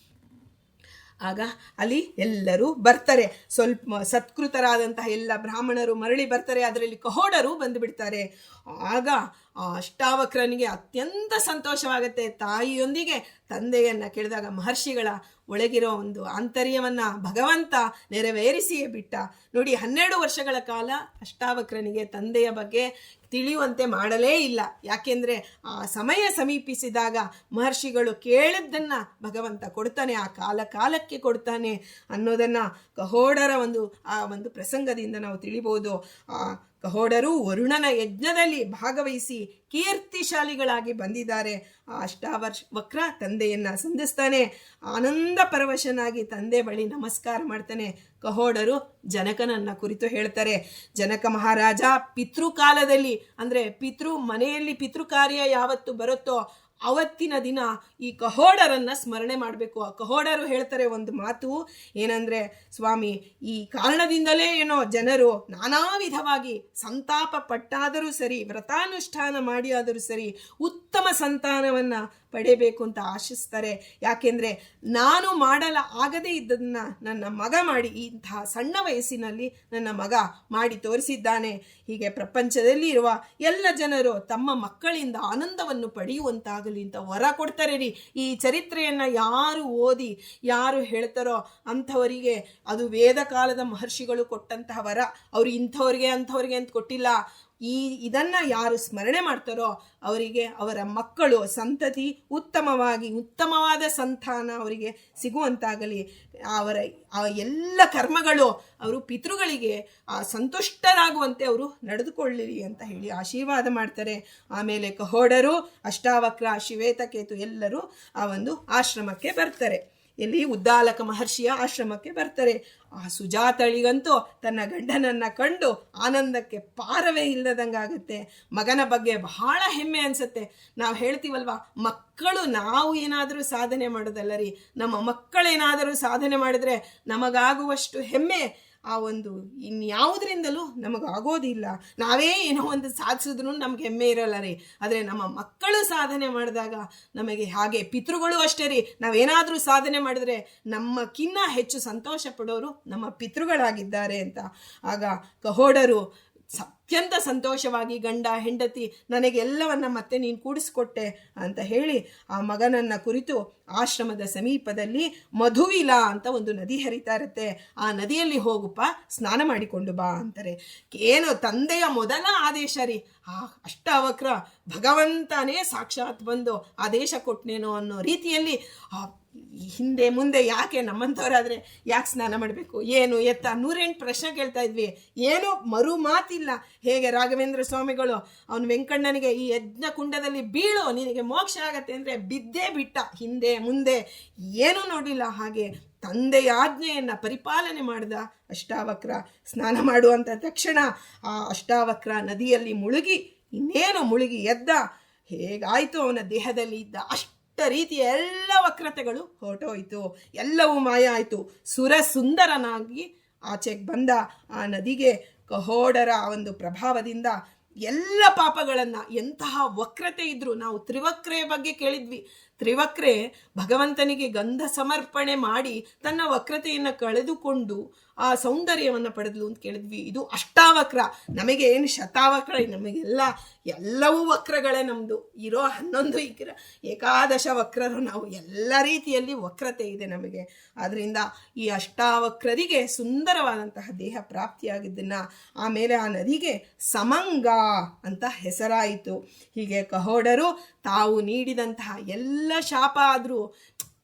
ಆಗ ಅಲ್ಲಿ ಎಲ್ಲರೂ ಬರ್ತಾರೆ. ಸ್ವಲ್ಪ ಸತ್ಕೃತರಾದಂತಹ ಎಲ್ಲ ಬ್ರಾಹ್ಮಣರು ಮರಳಿ ಬರ್ತಾರೆ. ಅದರಲ್ಲಿ ಕಹೋಡರು ಬಂದು ಬಿಡ್ತಾರೆ ಆಗ ಆ ಅಷ್ಟಾವಕ್ರನಿಗೆ ಅತ್ಯಂತ ಸಂತೋಷವಾಗುತ್ತೆ. ತಾಯಿಯೊಂದಿಗೆ ತಂದೆಯನ್ನ ಕೇಳಿದಾಗ ಮಹರ್ಷಿಗಳ ಒಳಗಿರೋ ಒಂದು ಆಂತರ್ಯವನ್ನ ಭಗವಂತ ನೆರವೇರಿಸಿಯೇ ಬಿಟ್ಟ. ನೋಡಿ, ಹನ್ನೆರಡು ವರ್ಷಗಳ ಕಾಲ ಅಷ್ಟಾವಕ್ರನಿಗೆ ತಂದೆಯ ಬಗ್ಗೆ ತಿಳಿಯುವಂತೆ ಮಾಡಲೇ ಇಲ್ಲ. ಯಾಕೆಂದ್ರೆ ಆ ಸಮಯ ಸಮೀಪಿಸಿದಾಗ ಮಹರ್ಷಿಗಳು ಕೇಳಿದ್ದನ್ನ ಭಗವಂತ ಕೊಡ್ತಾನೆ, ಆ ಕಾಲ ಕಾಲಕ್ಕೆ ಕೊಡ್ತಾನೆ ಅನ್ನೋದನ್ನ ಕಹೋಡರ ಒಂದು, ಆ ಒಂದು ಪ್ರಸಂಗದಿಂದ ನಾವು ತಿಳಿಬಹುದು ಆ ಕಹೋಡರು ವರುಣನ ಯಜ್ಞದಲ್ಲಿ ಭಾಗವಹಿಸಿ ಕೀರ್ತಿಶಾಲಿಗಳಾಗಿ ಬಂದಿದ್ದಾರೆ. ಆ ಅಷ್ಟಾವರ್ಷ ವಕ್ರ ತಂದೆಯನ್ನ ಸಂಧಿಸ್ತಾನೆ. ಆನಂದ ಪರವಶನಾಗಿ ತಂದೆ ಬಳಿ ನಮಸ್ಕಾರ ಮಾಡ್ತಾನೆ. ಕಹೋಡರು ಜನಕನನ್ನ ಕುರಿತು ಹೇಳ್ತಾರೆ. ಜನಕ ಮಹಾರಾಜ, ಪಿತೃಕಾಲದಲ್ಲಿ, ಅಂದ್ರೆ ಪಿತೃ ಮನೆಯಲ್ಲಿ ಪಿತೃ ಕಾರ್ಯ ಯಾವತ್ತು ಬರುತ್ತೋ ಅವತ್ತಿನ ದಿನ ಈ ಕಹೋಡರನ್ನು ಸ್ಮರಣೆ ಮಾಡಬೇಕು. ಆ ಕಹೋಡರು ಹೇಳ್ತಾರೆ ಒಂದು ಮಾತು, ಏನಂದರೆ, ಸ್ವಾಮಿ, ಈ ಕಾರಣದಿಂದಲೇ ಏನೋ ಜನರು ನಾನಾ ವಿಧವಾಗಿ ಸಂತಾಪ ಪಟ್ಟಾದರೂ ಸರಿ, ವ್ರತಾನುಷ್ಠಾನ ಮಾಡಿ ಸರಿ, ಉತ್ತಮ ಸಂತಾನವನ್ನು ಪಡೆಯಬೇಕು ಅಂತ ಆಶಿಸ್ತಾರೆ. ಯಾಕೆಂದರೆ, ನಾನು ಮಾಡಲ ಆಗದೇ ಇದ್ದದನ್ನ ನನ್ನ ಮಗ ಮಾಡಿ, ಇಂತಹ ಸಣ್ಣ ವಯಸ್ಸಿನಲ್ಲಿ ನನ್ನ ಮಗ ಮಾಡಿ ತೋರಿಸಿದ್ದಾನೆ. ಹೀಗೆ ಪ್ರಪಂಚದಲ್ಲಿ ಇರುವ ಎಲ್ಲ ಜನರು ತಮ್ಮ ಮಕ್ಕಳಿಂದ ಆನಂದವನ್ನು ಪಡೆಯುವಂತಾಗಲಿ ಅಂತ ವರ ಕೊಡ್ತಾರೆ ರೀ. ಈ ಚರಿತ್ರೆಯನ್ನ ಯಾರು ಓದಿ, ಯಾರು ಹೇಳ್ತಾರೋ ಅಂಥವರಿಗೆ ಅದು ವೇದ ಕಾಲದ ಮಹರ್ಷಿಗಳು ಕೊಟ್ಟಂತಹ ವರ. ಅವ್ರು ಇಂಥವ್ರಿಗೆ, ಅಂಥವ್ರಿಗೆ ಅಂತ ಕೊಟ್ಟಿಲ್ಲ. ಈ ಇದನ್ನ ಯಾರು ಸ್ಮರಣೆ ಮಾಡ್ತಾರೋ ಅವರಿಗೆ ಅವರ ಮಕ್ಕಳು ಸಂತತಿ ಉತ್ತಮವಾಗಿ, ಉತ್ತಮವಾದ ಸಂತಾನ ಅವರಿಗೆ ಸಿಗುವಂತಾಗಲಿ. ಅವರ, ಆ ಎಲ್ಲ ಕರ್ಮಗಳು ಅವರು ಪಿತೃಗಳಿಗೆ, ಆ ಸಂತುಷ್ಟರಾಗುವಂತೆ ಅವರು ನಡೆದುಕೊಳ್ಳಲಿ ಅಂತ ಹೇಳಿ ಆಶೀರ್ವಾದ ಮಾಡ್ತಾರೆ. ಆಮೇಲೆ ಕಹೋಡರು, ಅಷ್ಟಾವಕ್ರ, ಶಿವೇತಕೇತು ಎಲ್ಲರೂ ಆ ಒಂದು ಆಶ್ರಮಕ್ಕೆ ಬರ್ತಾರೆ. ಇಲ್ಲಿ ಉದ್ದಾಲಕ ಮಹರ್ಷಿಯ ಆಶ್ರಮಕ್ಕೆ ಬರ್ತಾರೆ. ಆ ಸುಜಾತಳಿಗಂತೂ ತನ್ನ ಗಂಡನನ್ನ ಕಂಡು ಆನಂದಕ್ಕೆ ಪಾರವೇ ಇಲ್ಲದಂಗಾಗುತ್ತೆ ಮಗನ ಬಗ್ಗೆ ಬಹಳ ಹೆಮ್ಮೆ ಅನ್ಸುತ್ತೆ. ನಾವು ಹೇಳ್ತೀವಲ್ವಾ, ಮಕ್ಕಳು ನಾವು ಏನಾದರೂ ಸಾಧನೆ ಮಾಡೋದಲ್ಲ ರೀ. ನಮ್ಮ ಮಕ್ಕಳೇನಾದರೂ ಸಾಧನೆ ಮಾಡಿದ್ರೆ ನಮಗಾಗುವಷ್ಟು ಹೆಮ್ಮೆ ಆ ಒಂದು ಇನ್ಯಾವುದರಿಂದಲೂ ನಮಗಾಗೋದಿಲ್ಲ ನಾವೇ ಏನೋ ಒಂದು ಸಾಧಿಸಿದ್ರು ನಮ್ಗೆ ಹೆಮ್ಮೆ ಇರಲ್ಲ ರೀ. ಆದರೆ ನಮ್ಮ ಮಕ್ಕಳು ಸಾಧನೆ ಮಾಡಿದಾಗ ನಮಗೆ ಹಾಗೆ ಪಿತೃಗಳು ಅಷ್ಟೇ ರೀ. ನಾವೇನಾದರೂ ಸಾಧನೆ ಮಾಡಿದ್ರೆ ನಮ್ಮಕ್ಕಿನ್ನ ಹೆಚ್ಚು ಸಂತೋಷ ಪಡೋರು ನಮ್ಮ ಪಿತೃಗಳಾಗಿದ್ದಾರೆ ಅಂತ. ಆಗ ಕಹೋಡರು ಅತ್ಯಂತ ಸಂತೋಷವಾಗಿ, ಗಂಡ, ಹೆಂಡತಿ, ನನಗೆಲ್ಲವನ್ನ ಮತ್ತೆ ನೀನು ಕೂಡಿಸ್ಕೊಟ್ಟೆ ಅಂತ ಹೇಳಿ ಆ ಮಗನನ್ನ ಕುರಿತು ಆಶ್ರಮದ ಸಮೀಪದಲ್ಲಿ ಮಧುವಿಲ ಅಂತ ಒಂದು ನದಿ ಹರಿತಾ ಇರುತ್ತೆ. ಆ ನದಿಯಲ್ಲಿ ಹೋಗುಪ್ಪ, ಸ್ನಾನ ಮಾಡಿಕೊಂಡು ಬಾ ಅಂತಾರೆ. ಏನು ತಂದೆಯ ಮೊದಲ ಆದೇಶ ರೀ. ಆ ಅಷ್ಟಾವಕ್ರ ಭಗವಂತನೇ ಸಾಕ್ಷಾತ್ ಬಂದು ಆದೇಶ ಕೊಟ್ನೇನೋ ಅನ್ನೋ ರೀತಿಯಲ್ಲಿ ಆ ಹಿಂದೆ ಮುಂದೆ ಯಾಕೆ ನಮ್ಮಂಥವ್ರಾದ್ರೆ ಯಾಕೆ ಸ್ನಾನ ಮಾಡಬೇಕು? ಏನು ಎತ್ತ? ನೂರೆಂಟು ಪ್ರಶ್ನೆ ಕೇಳ್ತಾ ಇದ್ವಿ. ಏನು ಮರು ಮಾತಿಲ್ಲ. ಹೇಗೆ ರಾಘವೇಂದ್ರ ಸ್ವಾಮಿಗಳು, ಅವನು ವೆಂಕಣ್ಣನಿಗೆ ಈ ಯಜ್ಞ ಕುಂಡದಲ್ಲಿ ಬೀಳು, ನಿನಗೆ ಮೋಕ್ಷ ಆಗತ್ತೆ ಅಂದರೆ ಬಿದ್ದೇ ಬಿಟ್ಟ. ಹಿಂದೆ ಮುಂದೆ ಏನೂ ನೋಡಿಲ್ಲ ಹಾಗೆ ತಂದೆಯ ಆಜ್ಞೆಯನ್ನು ಪರಿಪಾಲನೆ ಮಾಡಿದ ಅಷ್ಟಾವಕ್ರ. ಸ್ನಾನ ಮಾಡುವಂಥ ತಕ್ಷಣ ಆ ಅಷ್ಟಾವಕ್ರ ನದಿಯಲ್ಲಿ ಮುಳುಗಿ, ಇನ್ನೇನು ಮುಳುಗಿ ಎದ್ದ? ಹೇಗಾಯಿತು ಅವನ ದೇಹದಲ್ಲಿ ಇದ್ದ ಅಷ್ಟು ರೀತಿಯ ಎಲ್ಲ ವಕ್ರತೆಗಳು ಹೊರಟೋಯ್ತು. ಎಲ್ಲವೂ ಮಾಯ ಆಯಿತು. ಸುರ ಸುಂದರನಾಗಿ ಆಚೆಗೆ ಬಂದ ಆ ನದಿಗೆ ಕಹೋಡರ ಒಂದು ಪ್ರಭಾವದಿಂದ ಎಲ್ಲ ಪಾಪಗಳನ್ನು ಎಂತಹ ವಕ್ರತೆ ಇದ್ರು ನಾವು ತ್ರಿವಕ್ರೆಯ ಬಗ್ಗೆ ಕೇಳಿದ್ವಿ. ತ್ರಿವಕ್ರೆ ಭಗವಂತನಿಗೆ ಗಂಧ ಸಮರ್ಪಣೆ ಮಾಡಿ ತನ್ನ ವಕ್ರತೆಯನ್ನು ಕಳೆದುಕೊಂಡು ಆ ಸೌಂದರ್ಯವನ್ನು ಪಡೆದಲು ಅಂತ ಕೇಳಿದ್ವಿ. ಇದು ಅಷ್ಟಾವಕ್ರ. ನಮಗೆ ಏನು ಶತಾವಕ್ರ? ನಮಗೆಲ್ಲ ಎಲ್ಲವೂ ವಕ್ರಗಳೇ ನಮ್ಮದು ಇರೋ ಹನ್ನೊಂದು ಇಕ್ರ ಏಕಾದಶ ವಕ್ರರು ನಾವು. ಎಲ್ಲ ರೀತಿಯಲ್ಲಿ ವಕ್ರತೆ ಇದೆ ನಮಗೆ. ಆದ್ದರಿಂದ ಈ ಅಷ್ಟಾವಕ್ರರಿಗೆ ಸುಂದರವಾದಂತಹ ದೇಹ ಪ್ರಾಪ್ತಿಯಾಗಿದ್ದನ್ನು ಆಮೇಲೆ ಆ ನದಿಗೆ ಸಮಂಗ ಅಂತ ಹೆಸರಾಯಿತು. ಹೀಗೆ ಕಹೋಡರು ತಾವು ನೀಡಿದಂತಹ ಎಲ್ಲ ಶಾಪ ಆದರೂ,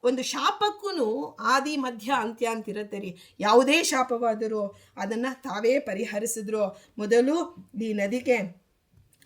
ಒಂದು ಶಾಪಕ್ಕೂ ಆದಿ, ಮಧ್ಯ, ಅಂತ್ಯ ಅಂತಿರುತ್ತೆ ರೀ. ಯಾವುದೇ ಶಾಪವಾದರೂ ಅದನ್ನು ತಾವೇ ಪರಿಹರಿಸಿದ್ರು. ಮೊದಲು ಈ ನದಿಗೆ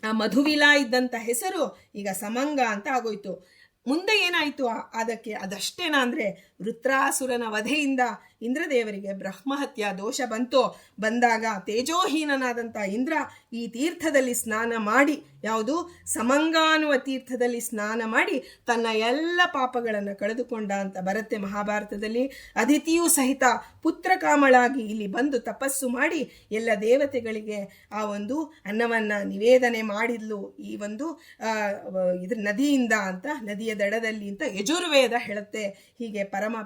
ಆ ಮಧುವಿಲ ಇದ್ದಂಥ ಹೆಸರು ಈಗ ಸಮಂಗ ಅಂತ ಆಗೋಯ್ತು. ಮುಂದೆ ಏನಾಯಿತು? ಅದಕ್ಕೆ ಅದಷ್ಟೇನಾ ಅಂದರೆ ವೃತ್ರಾಸುರನ ವಧೆಯಿಂದ ಇಂದ್ರದೇವರಿಗೆ ಬ್ರಹ್ಮಹತ್ಯ ದೋಷ ಬಂತು, ಬಂದಾಗ ತೇಜೋಹೀನನಾದಂಥ ಇಂದ್ರ ಈ ತೀರ್ಥದಲ್ಲಿ ಸ್ನಾನ ಮಾಡಿ, ಯಾವುದು? ಸಮಂಗಾನುವ ತೀರ್ಥದಲ್ಲಿ ಸ್ನಾನ ಮಾಡಿ ತನ್ನ ಎಲ್ಲ ಪಾಪಗಳನ್ನು ಕಳೆದುಕೊಂಡ ಅಂತ ಬರುತ್ತೆ ಮಹಾಭಾರತದಲ್ಲಿ. ಅದಿತಿಯೂ ಸಹಿತ ಪುತ್ರ ಕಾಮಳಾಗಿ ಇಲ್ಲಿ ಬಂದು ತಪಸ್ಸು ಮಾಡಿ ಎಲ್ಲ ದೇವತೆಗಳಿಗೆ ಆ ಒಂದು ಅನ್ನವನ್ನು ನಿವೇದನೆ ಮಾಡಿದ್ಲು. ಈ ಒಂದು ಇದ್ರ ನದಿಯಿಂದ ಅಂತ, ನದಿಯ ದಡದಲ್ಲಿ ಅಂತ ಯಜುರ್ವೇದ ಹೇಳುತ್ತೆ. ಹೀಗೆ ಪರಮ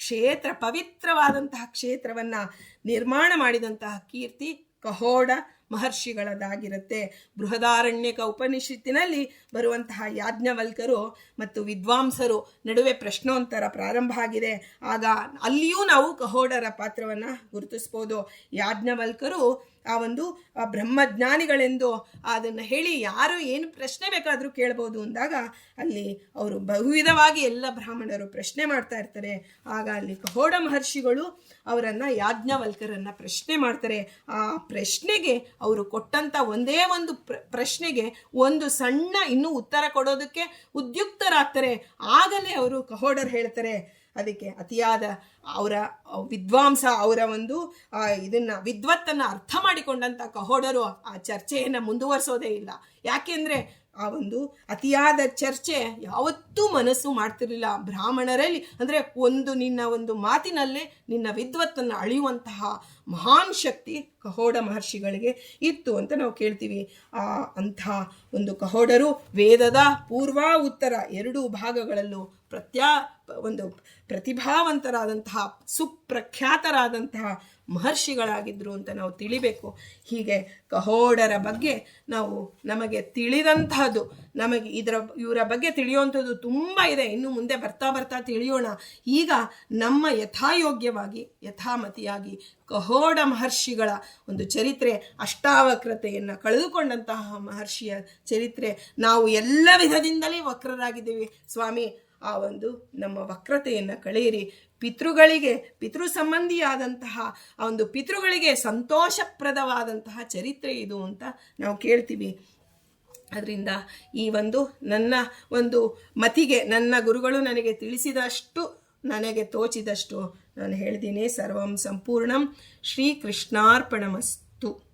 ಕ್ಷೇತ್ರ ಪವಿತ್ರವಾದಂತಹ ಕ್ಷೇತ್ರವನ್ನ ನಿರ್ಮಾಣ ಮಾಡಿದಂತಹ ಕೀರ್ತಿ ಕಹೋಡ ಮಹರ್ಷಿಗಳದಾಗಿರುತ್ತೆ ಬೃಹದಾರಣ್ಯಕ ಉಪನಿಷತ್ತಿನಲ್ಲಿ ಬರುವಂತಹ ಯಾಜ್ಞವಲ್ಕರು ಮತ್ತು ವಿದ್ವಾಂಸರು ನಡುವೆ ಪ್ರಶ್ನೋತ್ತರ ಪ್ರಾರಂಭ ಆಗಿದೆ. ಆಗ ಅಲ್ಲಿಯೂ ನಾವು ಕಹೋಡರ ಪಾತ್ರವನ್ನು ಗುರುತಿಸ್ಬೋದು. ಯಾಜ್ಞವಲ್ಕರು ಆ ಒಂದು ಬ್ರಹ್ಮಜ್ಞಾನಿಗಳೆಂದು ಅದನ್ನು ಹೇಳಿ ಯಾರು ಏನು ಪ್ರಶ್ನೆ ಬೇಕಾದರೂ ಕೇಳ್ಬೋದು ಅಂದಾಗ ಅಲ್ಲಿ ಅವರು ಬಹುವಿಧವಾಗಿ ಎಲ್ಲ ಬ್ರಾಹ್ಮಣರು ಪ್ರಶ್ನೆ ಮಾಡ್ತಾ ಇರ್ತಾರೆ. ಆಗ ಅಲ್ಲಿ ಕಹೋಡ ಮಹರ್ಷಿಗಳು ಅವರನ್ನು ಯಾಜ್ಞವಲ್ಕರನ್ನು ಪ್ರಶ್ನೆ ಮಾಡ್ತಾರೆ. ಆ ಪ್ರಶ್ನೆಗೆ ಅವರು ಕೊಟ್ಟಂಥ ಒಂದೇ ಒಂದು ಪ್ರಶ್ನೆಗೆ ಒಂದು ಸಣ್ಣ ಇನ್ನೂ ಉತ್ತರ ಕೊಡೋದಕ್ಕೆ ಉದ್ಯುಕ್ತರಾಗ್ತಾರೆ. ಆಗಲೇ ಅವರು ಕಹೋಡರ್ ಹೇಳ್ತಾರೆ. ಅದಕ್ಕೆ ಅತಿಯಾದ ಅವರ ವಿದ್ವಾಂಸ ಅವರ ಒಂದು ಇದನ್ನ, ವಿದ್ವತ್ತನ್ನು ಅರ್ಥ ಮಾಡಿಕೊಂಡಂಥ ಕಹೋಡರು ಆ ಚರ್ಚೆಯನ್ನು ಮುಂದುವರಿಸೋದೇ ಇಲ್ಲ. ಯಾಕೆಂದರೆ ಆ ಒಂದು ಅತಿಯಾದ ಚರ್ಚೆ ಯಾವತ್ತೂ ಮನಸ್ಸು ಮಾಡ್ತಿರಲಿಲ್ಲ. ಬ್ರಾಹ್ಮಣರಲ್ಲಿ ಅಂದರೆ ಒಂದು ನಿನ್ನ ಒಂದು ಮಾತಿನಲ್ಲೇ ನಿನ್ನ ವಿದ್ವತ್ತನ್ನು ಅಳಿಯುವಂತಹ ಮಹಾನ್ ಶಕ್ತಿ ಕಹೋಡ ಮಹರ್ಷಿಗಳಿಗೆ ಇತ್ತು ಅಂತ ನಾವು ಕೇಳ್ತೀವಿ. ಆ ಅಂಥ ಒಂದು ಕಹೋಡರು ವೇದದ ಪೂರ್ವ ಉತ್ತರ ಎರಡೂ ಭಾಗಗಳಲ್ಲೂ ಪ್ರತ್ಯಾ ಒಂದು ಪ್ರತಿಭಾವಂತರಾದಂತಹ, ಸುಪ್ರಖ್ಯಾತರಾದಂತಹ ಮಹರ್ಷಿಗಳಾಗಿದ್ದರು ಅಂತ ನಾವು ತಿಳಿಬೇಕು. ಹೀಗೆ ಕಹೋಡರ ಬಗ್ಗೆ ನಾವು ನಮಗೆ ತಿಳಿದಂತಹದ್ದು, ನಮಗೆ ಇದರ, ಇವರ ಬಗ್ಗೆ ತಿಳಿಯುವಂಥದ್ದು ತುಂಬ ಇದೆ. ಇನ್ನು ಮುಂದೆ ಬರ್ತಾ ಬರ್ತಾ ತಿಳಿಯೋಣ. ಈಗ ನಮ್ಮ ಯಥಾಯೋಗ್ಯವಾಗಿ, ಯಥಾಮತಿಯಾಗಿ ಕಹೋಡ ಮಹರ್ಷಿಗಳ ಒಂದು ಚರಿತ್ರೆ, ಅಷ್ಟಾವಕ್ರತೆಯನ್ನು ಕಳೆದುಕೊಂಡಂತಹ ಮಹರ್ಷಿಯ ಚರಿತ್ರೆ. ನಾವು ಎಲ್ಲ ವಿಧದಿಂದಲೇ ವಕ್ರರಾಗಿದ್ದೀವಿ. ಸ್ವಾಮಿ, ಆ ಒಂದು ನಮ್ಮ ವಕ್ರತೆಯನ್ನು ಕಳೆಯಿರಿ. ಪಿತೃಗಳಿಗೆ, ಪಿತೃ ಸಂಬಂಧಿಯಾದಂತಹ, ಆ ಒಂದು ಪಿತೃಗಳಿಗೆ ಸಂತೋಷಪ್ರದವಾದಂತಹ ಚರಿತ್ರೆ ಇದು ಅಂತ ನಾವು ಕೇಳ್ತೀವಿ. ಅದರಿಂದ ಈ ಒಂದು ನನ್ನ ಒಂದು ಮತಿಗೆ, ನನ್ನ ಗುರುಗಳು ನನಗೆ ತಿಳಿಸಿದಷ್ಟು ನನಗೆ ತೋಚಿದಷ್ಟು ನಾನು ಹೇಳ್ತೀನಿ ಸರ್ವಂ ಸಂಪೂರ್ಣಂ ಶ್ರೀ ಕೃಷ್ಣಾರ್ಪಣಮಸ್ತು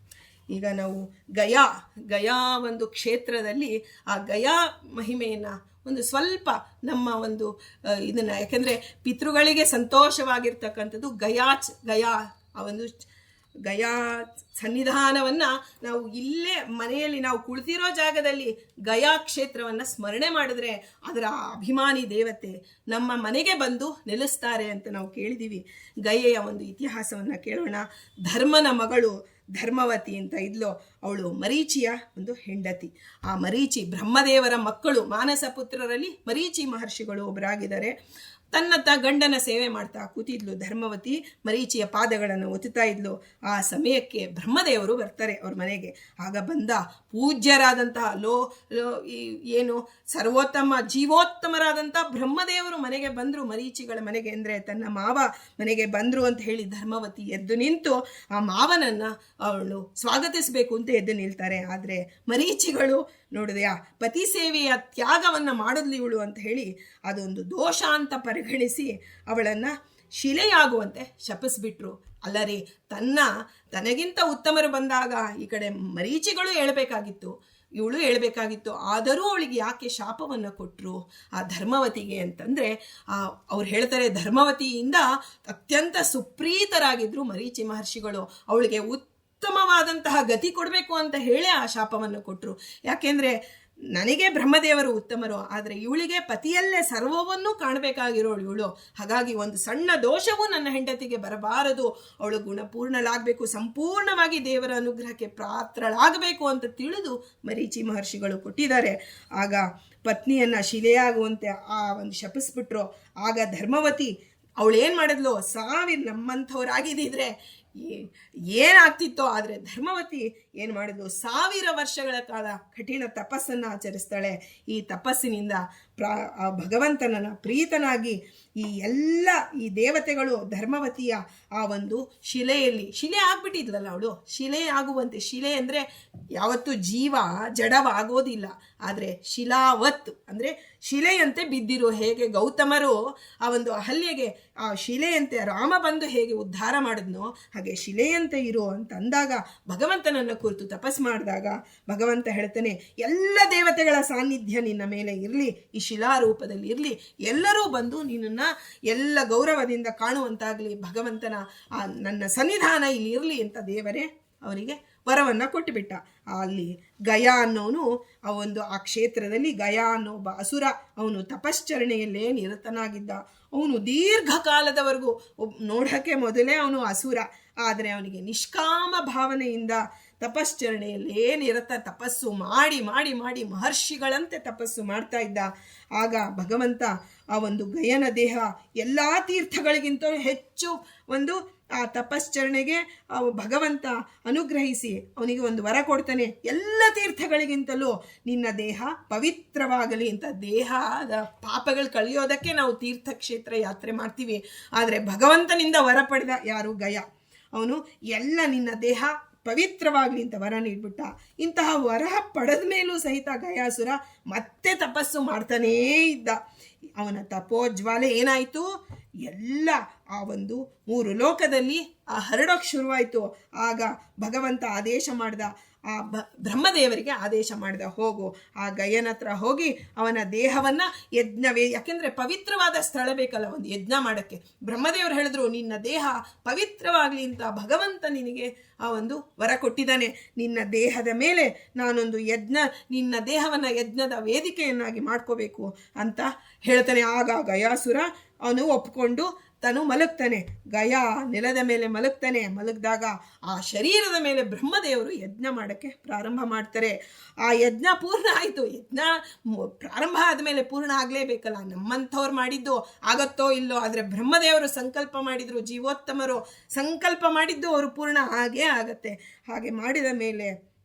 ಈಗ ನಾವು ಗಯಾ ಗಯಾ ಒಂದು ಕ್ಷೇತ್ರದಲ್ಲಿ ಆ ಗಯಾ ಮಹಿಮೆಯನ್ನು ಒಂದು ಸ್ವಲ್ಪ ನಮ್ಮ ಒಂದು ಇದನ್ನ ಯಾಕೆಂದರೆ ಪಿತೃಗಳಿಗೆ ಸಂತೋಷವಾಗಿರ್ತಕ್ಕಂಥದ್ದು ಗಯಾಚ್, ಗಯಾ ಆ ಒಂದು ಗಯಾ ಸನ್ನಿಧಾನವನ್ನ ನಾವು ಇಲ್ಲೇ ಮನೆಯಲ್ಲಿ ನಾವು ಕುಳಿತಿರೋ ಜಾಗದಲ್ಲಿ ಗಯಾ ಕ್ಷೇತ್ರವನ್ನ ಸ್ಮರಣೆ ಮಾಡಿದ್ರೆ ಅದರ ಅಭಿಮಾನಿ ದೇವತೆ ನಮ್ಮ ಮನೆಗೆ ಬಂದು ನೆಲೆಸ್ತಾರೆ ಅಂತ ನಾವು ಕೇಳಿದೀವಿ. ಗಯೆಯ ಒಂದು ಇತಿಹಾಸವನ್ನ ಕೇಳೋಣ. ಧರ್ಮನ ಮಗಳು ಧರ್ಮವತಿ ಅಂತ ಇದ್ಲು. ಅವಳು ಮರೀಚಿಯ ಒಂದು ಹೆಂಡತಿ. ಆ ಮರೀಚಿ ಬ್ರಹ್ಮದೇವರ ಮಕ್ಕಳು ಮಾನಸ ಪುತ್ರರಲ್ಲಿ ಮರೀಚಿ ಮಹರ್ಷಿಗಳು ಒಬ್ಬರಾಗಿದ್ದಾರೆ ತನ್ನ ತ ಗಂಡನ ಸೇವೆ ಮಾಡ್ತಾ ಕೂತಿದ್ಲು ಧರ್ಮವತಿ. ಮರೀಚಿಯ ಪಾದಗಳನ್ನು ಒತ್ತುತ್ತಾ ಇದ್ಲು. ಆ ಸಮಯಕ್ಕೆ ಬ್ರಹ್ಮದೇವರು ಬರ್ತಾರೆ ಅವ್ರ ಮನೆಗೆ. ಆಗ ಬಂದ ಪೂಜ್ಯರಾದಂತಹ ಲೋ ಲೋ, ಈ ಏನು ಸರ್ವೋತ್ತಮ, ಜೀವೋತ್ತಮರಾದಂತಹ ಬ್ರಹ್ಮದೇವರು ಮನೆಗೆ ಬಂದರು. ಮರೀಚಿಗಳ ಮನೆಗೆ ಅಂದರೆ ತನ್ನ ಮಾವ ಮನೆಗೆ ಬಂದರು ಅಂತ ಹೇಳಿ ಧರ್ಮವತಿ ಎದ್ದು ನಿಂತು ಆ ಮಾವನನ್ನು ಅವಳು ಸ್ವಾಗತಿಸಬೇಕು ಅಂತ ಎದ್ದು ನಿಲ್ತಾರೆ. ಆದರೆ ಮರೀಚಿಗಳು ನೋಡಿದೆಯಾ ಪತಿ ಸೇವೆಯ ತ್ಯಾಗವನ್ನು ಮಾಡಿದ್ಲು ಇವಳು ಅಂತ ಹೇಳಿ ಅದೊಂದು ದೋಷ ಅಂತ ಪರಿಗಣಿಸಿ ಅವಳನ್ನು ಶಿಲೆಯಾಗುವಂತೆ ಶಪಿಸ್ಬಿಟ್ರು. ಅಲ್ಲರಿ ತನ್ನ, ತನಗಿಂತ ಉತ್ತಮರು ಬಂದಾಗ ಈ ಕಡೆ ಮರೀಚಿಗಳು ಹೇಳಬೇಕಾಗಿತ್ತು. ಇವಳು ಹೇಳಬೇಕಾಗಿತ್ತು, ಆದರೂ ಅವಳಿಗೆ ಯಾಕೆ ಶಾಪವನ್ನು ಕೊಟ್ಟರು ಆ ಧರ್ಮವತಿಗೆ ಅಂತಂದರೆ ಅವ್ರು ಹೇಳ್ತಾರೆ ಧರ್ಮವತಿಯಿಂದ ಅತ್ಯಂತ ಸುಪ್ರೀತರಾಗಿದ್ದರು ಮರೀಚಿ ಮಹರ್ಷಿಗಳು. ಅವಳಿಗೆ ಉತ್ತಮವಾದಂತಹ ಗತಿ ಕೊಡಬೇಕು ಅಂತ ಹೇಳಿ ಆ ಶಾಪವನ್ನು ಕೊಟ್ಟರು ಯಾಕೆಂದರೆ ನನಗೆ ಬ್ರಹ್ಮದೇವರು ಉತ್ತಮರು, ಆದರೆ ಇವಳಿಗೆ ಪತಿಯಲ್ಲೇ ಸರ್ವವನ್ನು ಕಾಣಬೇಕಾಗಿರೋಳು ಇವಳು. ಹಾಗಾಗಿ ಒಂದು ಸಣ್ಣ ದೋಷವು ನನ್ನ ಹೆಂಡತಿಗೆ ಬರಬಾರದು. ಅವಳು ಗುಣಪೂರ್ಣಳಾಗಬೇಕು, ಸಂಪೂರ್ಣವಾಗಿ ದೇವರ ಅನುಗ್ರಹಕ್ಕೆ ಪಾತ್ರಳಾಗಬೇಕು ಅಂತ ತಿಳಿದು ಮರೀಚಿ ಮಹರ್ಷಿಗಳು ಕೊಟ್ಟಿದ್ದಾರೆ. ಆಗ ಪತ್ನಿಯನ್ನು ಶಿಲೆಯಾಗುವಂತೆ ಆ ಒಂದು ಶಪಿಸ್ಬಿಟ್ರು. ಆಗ ಧರ್ಮವತಿ ಅವಳು ಏನು ಮಾಡಿದ್ಲು? ಸಾವಿರ ನಮ್ಮಂಥವ್ರಾಗಿದ್ದಿದ್ರೆ ಏನಾಗ್ತಿತ್ತೋ ಆದರೆ ಧರ್ಮವತಿ ಏನು ಮಾಡಿದ್ಲು? ಸಾವಿರ ವರ್ಷಗಳ ಕಾಲ ಕಠಿಣ ತಪಸ್ಸನ್ನು ಆಚರಿಸ್ತಾಳೆ. ಈ ತಪಸ್ಸಿನಿಂದ ಪ್ರಾ ಭಗವಂತನನ್ನ ಪ್ರೀತನಾಗಿ ಈ ಎಲ್ಲ ಈ ದೇವತೆಗಳು, ಧರ್ಮವತಿಯ ಆ ಒಂದು ಶಿಲೆಯಲ್ಲಿ, ಶಿಲೆ ಆಗ್ಬಿಟ್ಟಿದ್ಲಲ್ಲ ಅವಳು, ಶಿಲೆ ಆಗುವಂತೆ. ಶಿಲೆ ಅಂದರೆ ಯಾವತ್ತೂ ಜೀವ, ಜಡವಾಗೋದಿಲ್ಲ. ಆದರೆ ಶಿಲಾವತ್ ಅಂದರೆ ಶಿಲೆಯಂತೆ ಬಿದ್ದಿರು ಹೇಗೆ ಗೌತಮರು ಆ ಒಂದು ಅಹಲ್ಯೆಗೆ, ಆ ಶಿಲೆಯಂತೆ ರಾಮ ಬಂದು ಹೇಗೆ ಉದ್ಧಾರ ಮಾಡಿದ್ನೋ, ಹಾಗೆ ಶಿಲೆಯಂತೆ ಇರು ಅಂತ ಅಂದಾಗ ಭಗವಂತನನ್ನು ಕುರಿತು ತಪಸ್ ಮಾಡಿದಾಗ ಭಗವಂತ ಹೇಳ್ತಾನೆ, ಎಲ್ಲ ದೇವತೆಗಳ ಸಾನ್ನಿಧ್ಯ ನಿನ್ನ ಮೇಲೆ ಇರಲಿ, ಈ ಶಿಲಾರೂಪದಲ್ಲಿ ಇರಲಿ, ಎಲ್ಲರೂ ಬಂದು ನಿನ್ನನ್ನು ಎಲ್ಲ ಗೌರವದಿಂದ ಕಾಣುವಂತಾಗಲಿ, ಭಗವಂತನ ಆ ನನ್ನ ಸನ್ನಿಧಾನ ಇಲ್ಲಿ ಇರಲಿ ಅಂತ ದೇವರೇ ಅವರಿಗೆ ವರವನ್ನು ಕೊಟ್ಟುಬಿಟ್ಟ. ಅಲ್ಲಿ ಗಯ ಅನ್ನೋನು ಆ ಒಂದು ಆ ಕ್ಷೇತ್ರದಲ್ಲಿ ಗಯ ಅನ್ನೋ ಒಬ್ಬ ಅಸುರ, ಅವನು ತಪಶ್ಚರಣೆಯಲ್ಲೇ ನಿರತನಾಗಿದ್ದ. ಅವನು ದೀರ್ಘಕಾಲದವರೆಗೂ ನೋಡಕ್ಕೆ ಮೊದಲೇ ಅವನು ಅಸುರ, ಆದರೆ ಅವನಿಗೆ ನಿಷ್ಕಾಮ ಭಾವನೆಯಿಂದ ತಪಶ್ಚರಣೆಯಲ್ಲೇ ನಿರತ ತಪಸ್ಸು ಮಾಡಿ ಮಾಡಿ ಮಾಡಿ ಮಹರ್ಷಿಗಳಂತೆ ತಪಸ್ಸು ಮಾಡ್ತಾ ಇದ್ದ. ಆಗ ಭಗವಂತ ಆ ಒಂದು ಗಯನ ದೇಹ ಎಲ್ಲ ತೀರ್ಥಗಳಿಗಿಂತ ಹೆಚ್ಚು ಒಂದು ಆ ತಪಶ್ಚರಣೆಗೆ ಭಗವಂತ ಅನುಗ್ರಹಿಸಿ ಅವನಿಗೆ ಒಂದು ವರ ಕೊಡ್ತಾನೆ. ಎಲ್ಲ ತೀರ್ಥಗಳಿಗಿಂತಲೂ ನಿನ್ನ ದೇಹ ಪವಿತ್ರವಾಗಲಿ ಅಂತ ದೇಹದ ಪಾಪಗಳು ಕಳೆಯೋದಕ್ಕೆ ನಾವು ತೀರ್ಥಕ್ಷೇತ್ರ ಯಾತ್ರೆ ಮಾಡ್ತೀವಿ. ಆದರೆ ಭಗವಂತನಿಂದ ವರ ಪಡೆದ ಯಾರು ಗಯ? ಅವನು ಎಲ್ಲ ನಿನ್ನ ದೇಹ ಪವಿತ್ರವಾಗಲಿ ಅಂತ ವರ ನೀಡ್ಬಿಟ್ಟ. ಇಂತಹ ವರ ಪಡೆದ ಮೇಲೂ ಸಹಿತ ಗಯಾಸುರ ಮತ್ತೆ ತಪಸ್ಸು ಮಾಡ್ತಾನೇ ಇದ್ದ. ಅವನ ತಪೋಜ್ವಾಲೆ ಏನಾಯಿತು? ಎಲ್ಲ ಆ ಒಂದು ಮೂರು ಲೋಕದಲ್ಲಿ ಆ ಹರಡೋಕ್ಕೆ ಶುರುವಾಯಿತು. ಆಗ ಭಗವಂತ ಆದೇಶ ಮಾಡ್ದ. ಆ ಬ, ಬ್ರಹ್ಮದೇವರಿಗೆ ಆದೇಶ ಮಾಡಿದ ಹೋಗು. ಆ ಗಯನ ಹತ್ರ ಹೋಗಿ ಅವನ ದೇಹವನ್ನ ಯಜ್ಞವೇ, ಯಾಕೆಂದರೆ ಪವಿತ್ರವಾದ ಸ್ಥಳ ಬೇಕಲ್ಲ ಒಂದು ಯಜ್ಞ ಮಾಡೋಕ್ಕೆ. ಬ್ರಹ್ಮದೇವರು ಹೇಳಿದ್ರು, ನಿನ್ನ ದೇಹ ಪವಿತ್ರವಾಗಲಿ ಅಂತ ಭಗವಂತ ನಿನಗೆ ಆ ಒಂದು ವರ ಕೊಟ್ಟಿದ್ದಾನೆ. ನಿನ್ನ ದೇಹದ ಮೇಲೆ ನಾನೊಂದು ಯಜ್ಞ, ನಿನ್ನ ದೇಹವನ್ನು ಯಜ್ಞದ ವೇದಿಕೆಯನ್ನಾಗಿ ಮಾಡ್ಕೋಬೇಕು ಅಂತ ಹೇಳ್ತಾನೆ. ಆಗ ಗಯಾಸುರ ಅವನು ಒಪ್ಕೊಂಡು ತಾನು ಮಲಗ್ತಾನೆ. ಗಯ ನೆಲದ ಮೇಲೆ ಮಲಗ್ತಾನೆ. ಮಲಗಿದಾಗ ಆ ಶರೀರದ ಮೇಲೆ ಬ್ರಹ್ಮದೇವರು ಯಜ್ಞ ಮಾಡೋಕ್ಕೆ ಪ್ರಾರಂಭ ಮಾಡ್ತಾರೆ. ಆ ಯಜ್ಞ ಪೂರ್ಣ ಆಯಿತು. ಯಜ್ಞ ಪ್ರಾರಂಭ ಆದಮೇಲೆ ಪೂರ್ಣ ಆಗಲೇಬೇಕಲ್ಲ. ನಮ್ಮಂಥವ್ರು ಮಾಡಿದ್ದು ಆಗತ್ತೋ ಇಲ್ಲೋ, ಆದರೆ ಬ್ರಹ್ಮದೇವರು ಸಂಕಲ್ಪ ಮಾಡಿದರು. ಜೀವೋತ್ತಮರು ಸಂಕಲ್ಪ ಮಾಡಿದ್ದು ಅವರು ಪೂರ್ಣ ಹಾಗೇ ಆಗತ್ತೆ. ಹಾಗೆ ಮಾಡಿದ ಮೇಲೆ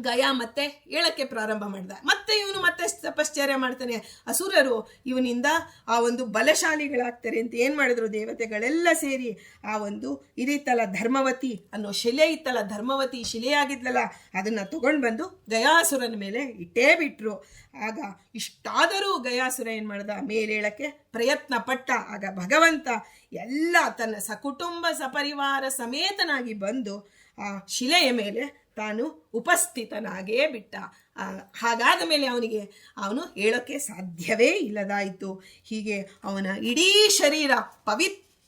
ಗಯ ಮತ್ತೆ ಹೇಳಕ್ಕೆ ಪ್ರಾರಂಭ ಮಾಡಿದ. ಮತ್ತೆ ಇವನು ಮತ್ತೆ ತಪಶ್ಚರ್ಯ ಮಾಡ್ತಾನೆ. ಅಸುರರು ಇವನಿಂದ ಆ ಒಂದು ಬಲಶಾಲಿಗಳಾಗ್ತಾರೆ ಅಂತ ಏನು ಮಾಡಿದ್ರು ದೇವತೆಗಳೆಲ್ಲ ಸೇರಿ ಆ ಒಂದು ಇದಿತ್ತಲ್ಲ ಧರ್ಮವತಿ ಅನ್ನೋ ಶಿಲೆ ಇತ್ತಲ್ಲ ಧರ್ಮವತಿ ಶಿಲೆಯಾಗಿದ್ಲಲ್ಲ ಅದನ್ನ ತಗೊಂಡು ಬಂದು ಗಯಾಸುರನ ಮೇಲೆ ಇಟ್ಟೇ ಬಿಟ್ರು. ಆಗ ಇಷ್ಟಾದರೂ ಗಯಾಸುರ ಏನು ಮಾಡ್ದ? ಮೇಲೇಳಕ್ಕೆ ಪ್ರಯತ್ನ ಪಟ್ಟ. ಆಗ ಭಗವಂತ ಎಲ್ಲ ತನ್ನ ಸಕುಟುಂಬ ಸಪರಿವಾರ ಸಮೇತನಾಗಿ ಬಂದು ಆ ಶಿಲೆಯ ಮೇಲೆ ತಾನು ಉಪಸ್ಥಿತನಾಗೇ ಬಿಟ್ಟ. ಹಾಗಾದ ಮೇಲೆ ಅವನಿಗೆ, ಅವನು ಹೇಳೋಕ್ಕೆ ಸಾಧ್ಯವೇ ಇಲ್ಲದಾಯಿತು. ಹೀಗೆ ಅವನ ಇಡೀ ಶರೀರ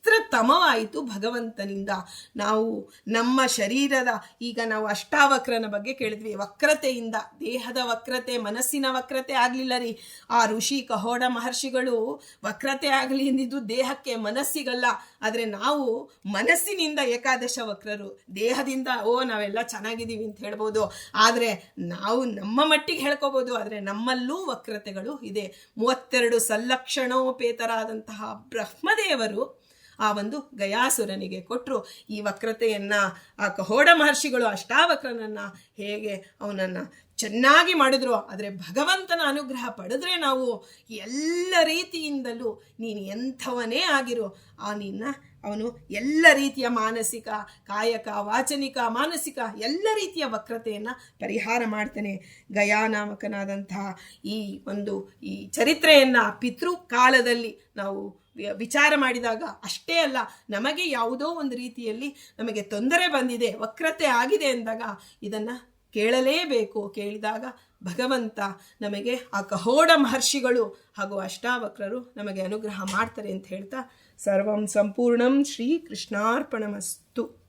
ಪವಿತ್ರತಮವಾಯಿತು ಭಗವಂತನಿಂದ. ನಾವು ನಮ್ಮ ಶರೀರದ, ಈಗ ನಾವು ಅಷ್ಟಾವಕ್ರನ ಬಗ್ಗೆ ಕೇಳಿದ್ವಿ. ವಕ್ರತೆಯಿಂದ, ದೇಹದ ವಕ್ರತೆ, ಮನಸ್ಸಿನ ವಕ್ರತೆ ಆಗಲಿಲ್ಲ ರೀ. ಆ ಋಷಿ ಕಹೋಡ ಮಹರ್ಷಿಗಳು ವಕ್ರತೆ ಆಗಲಿ ಎಂದಿದ್ದು ದೇಹಕ್ಕೆ ಮನಸ್ಸಿಗಲ್ಲ. ಆದರೆ ನಾವು ಮನಸ್ಸಿನಿಂದ ಏಕಾದಶ ವಕ್ರರು. ದೇಹದಿಂದ, ಓ, ನಾವೆಲ್ಲ ಚೆನ್ನಾಗಿದ್ದೀವಿ ಅಂತ ಹೇಳ್ಬೋದು. ಆದರೆ ನಾವು ನಮ್ಮ ಮಟ್ಟಿಗೆ ಹೇಳ್ಕೋಬೋದು. ಆದರೆ ನಮ್ಮಲ್ಲೂ ವಕ್ರತೆಗಳು ಇದೆ. ಮೂವತ್ತೆರಡು ಸಲ್ಲಕ್ಷಣೋಪೇತರಾದಂತಹ ಬ್ರಹ್ಮದೇವರು ಆ ಒಂದು ಗಯಾಸುರನಿಗೆ ಕೊಟ್ಟರು ಈ ವಕ್ರತೆಯನ್ನು, ಆ ಕಹೋಡ ಮಹರ್ಷಿಗಳು ಅಷ್ಟಾವಕ್ರನನ್ನು ಹೇಗೆ ಅವನನ್ನು ಚೆನ್ನಾಗಿ ಮಾಡಿದ್ರು. ಆದರೆ ಭಗವಂತನ ಅನುಗ್ರಹ ಪಡೆದ್ರೆ ನಾವು ಎಲ್ಲ ರೀತಿಯಿಂದಲೂ ನೀನು ಎಂಥವನೇ ಆಗಿರು, ಆ ನಿನ್ನ, ಅವನು ಎಲ್ಲ ರೀತಿಯ ಮಾನಸಿಕ, ಕಾಯಕ, ವಾಚನಿಕ, ಮಾನಸಿಕ ಎಲ್ಲ ರೀತಿಯ ವಕ್ರತೆಯನ್ನು ಪರಿಹಾರ ಮಾಡ್ತಾನೆ. ಗಯಾನಾಮಕನಾದಂತಹ ಈ ಒಂದು ಈ ಚರಿತ್ರೆಯನ್ನು ಪಿತೃ ಕಾಲದಲ್ಲಿ ನಾವು ವಿಚಾರ ಮಾಡಿದಾಗ ಅಷ್ಟೇ ಅಲ್ಲ, ನಮಗೆ ಯಾವುದೋ ಒಂದು ರೀತಿಯಲ್ಲಿ ನಮಗೆ ತೊಂದರೆ ಬಂದಿದೆ, ವಕ್ರತೆ ಆಗಿದೆ ಎಂದಾಗ ಇದನ್ನು ಕೇಳಲೇಬೇಕು. ಕೇಳಿದಾಗ ಭಗವಂತ ನಮಗೆ ಆ ಕಹೋಡ ಮಹರ್ಷಿಗಳು ಹಾಗೂ ಅಷ್ಟಾವಕ್ರರು ನಮಗೆ ಅನುಗ್ರಹ ಮಾಡ್ತಾರೆ ಅಂತ ಹೇಳ್ತಾ ಸರ್ವಂ ಸಂಪೂರ್ಣಂ ಶ್ರೀ ಕೃಷ್ಣಾರ್ಪಣಮಸ್ತು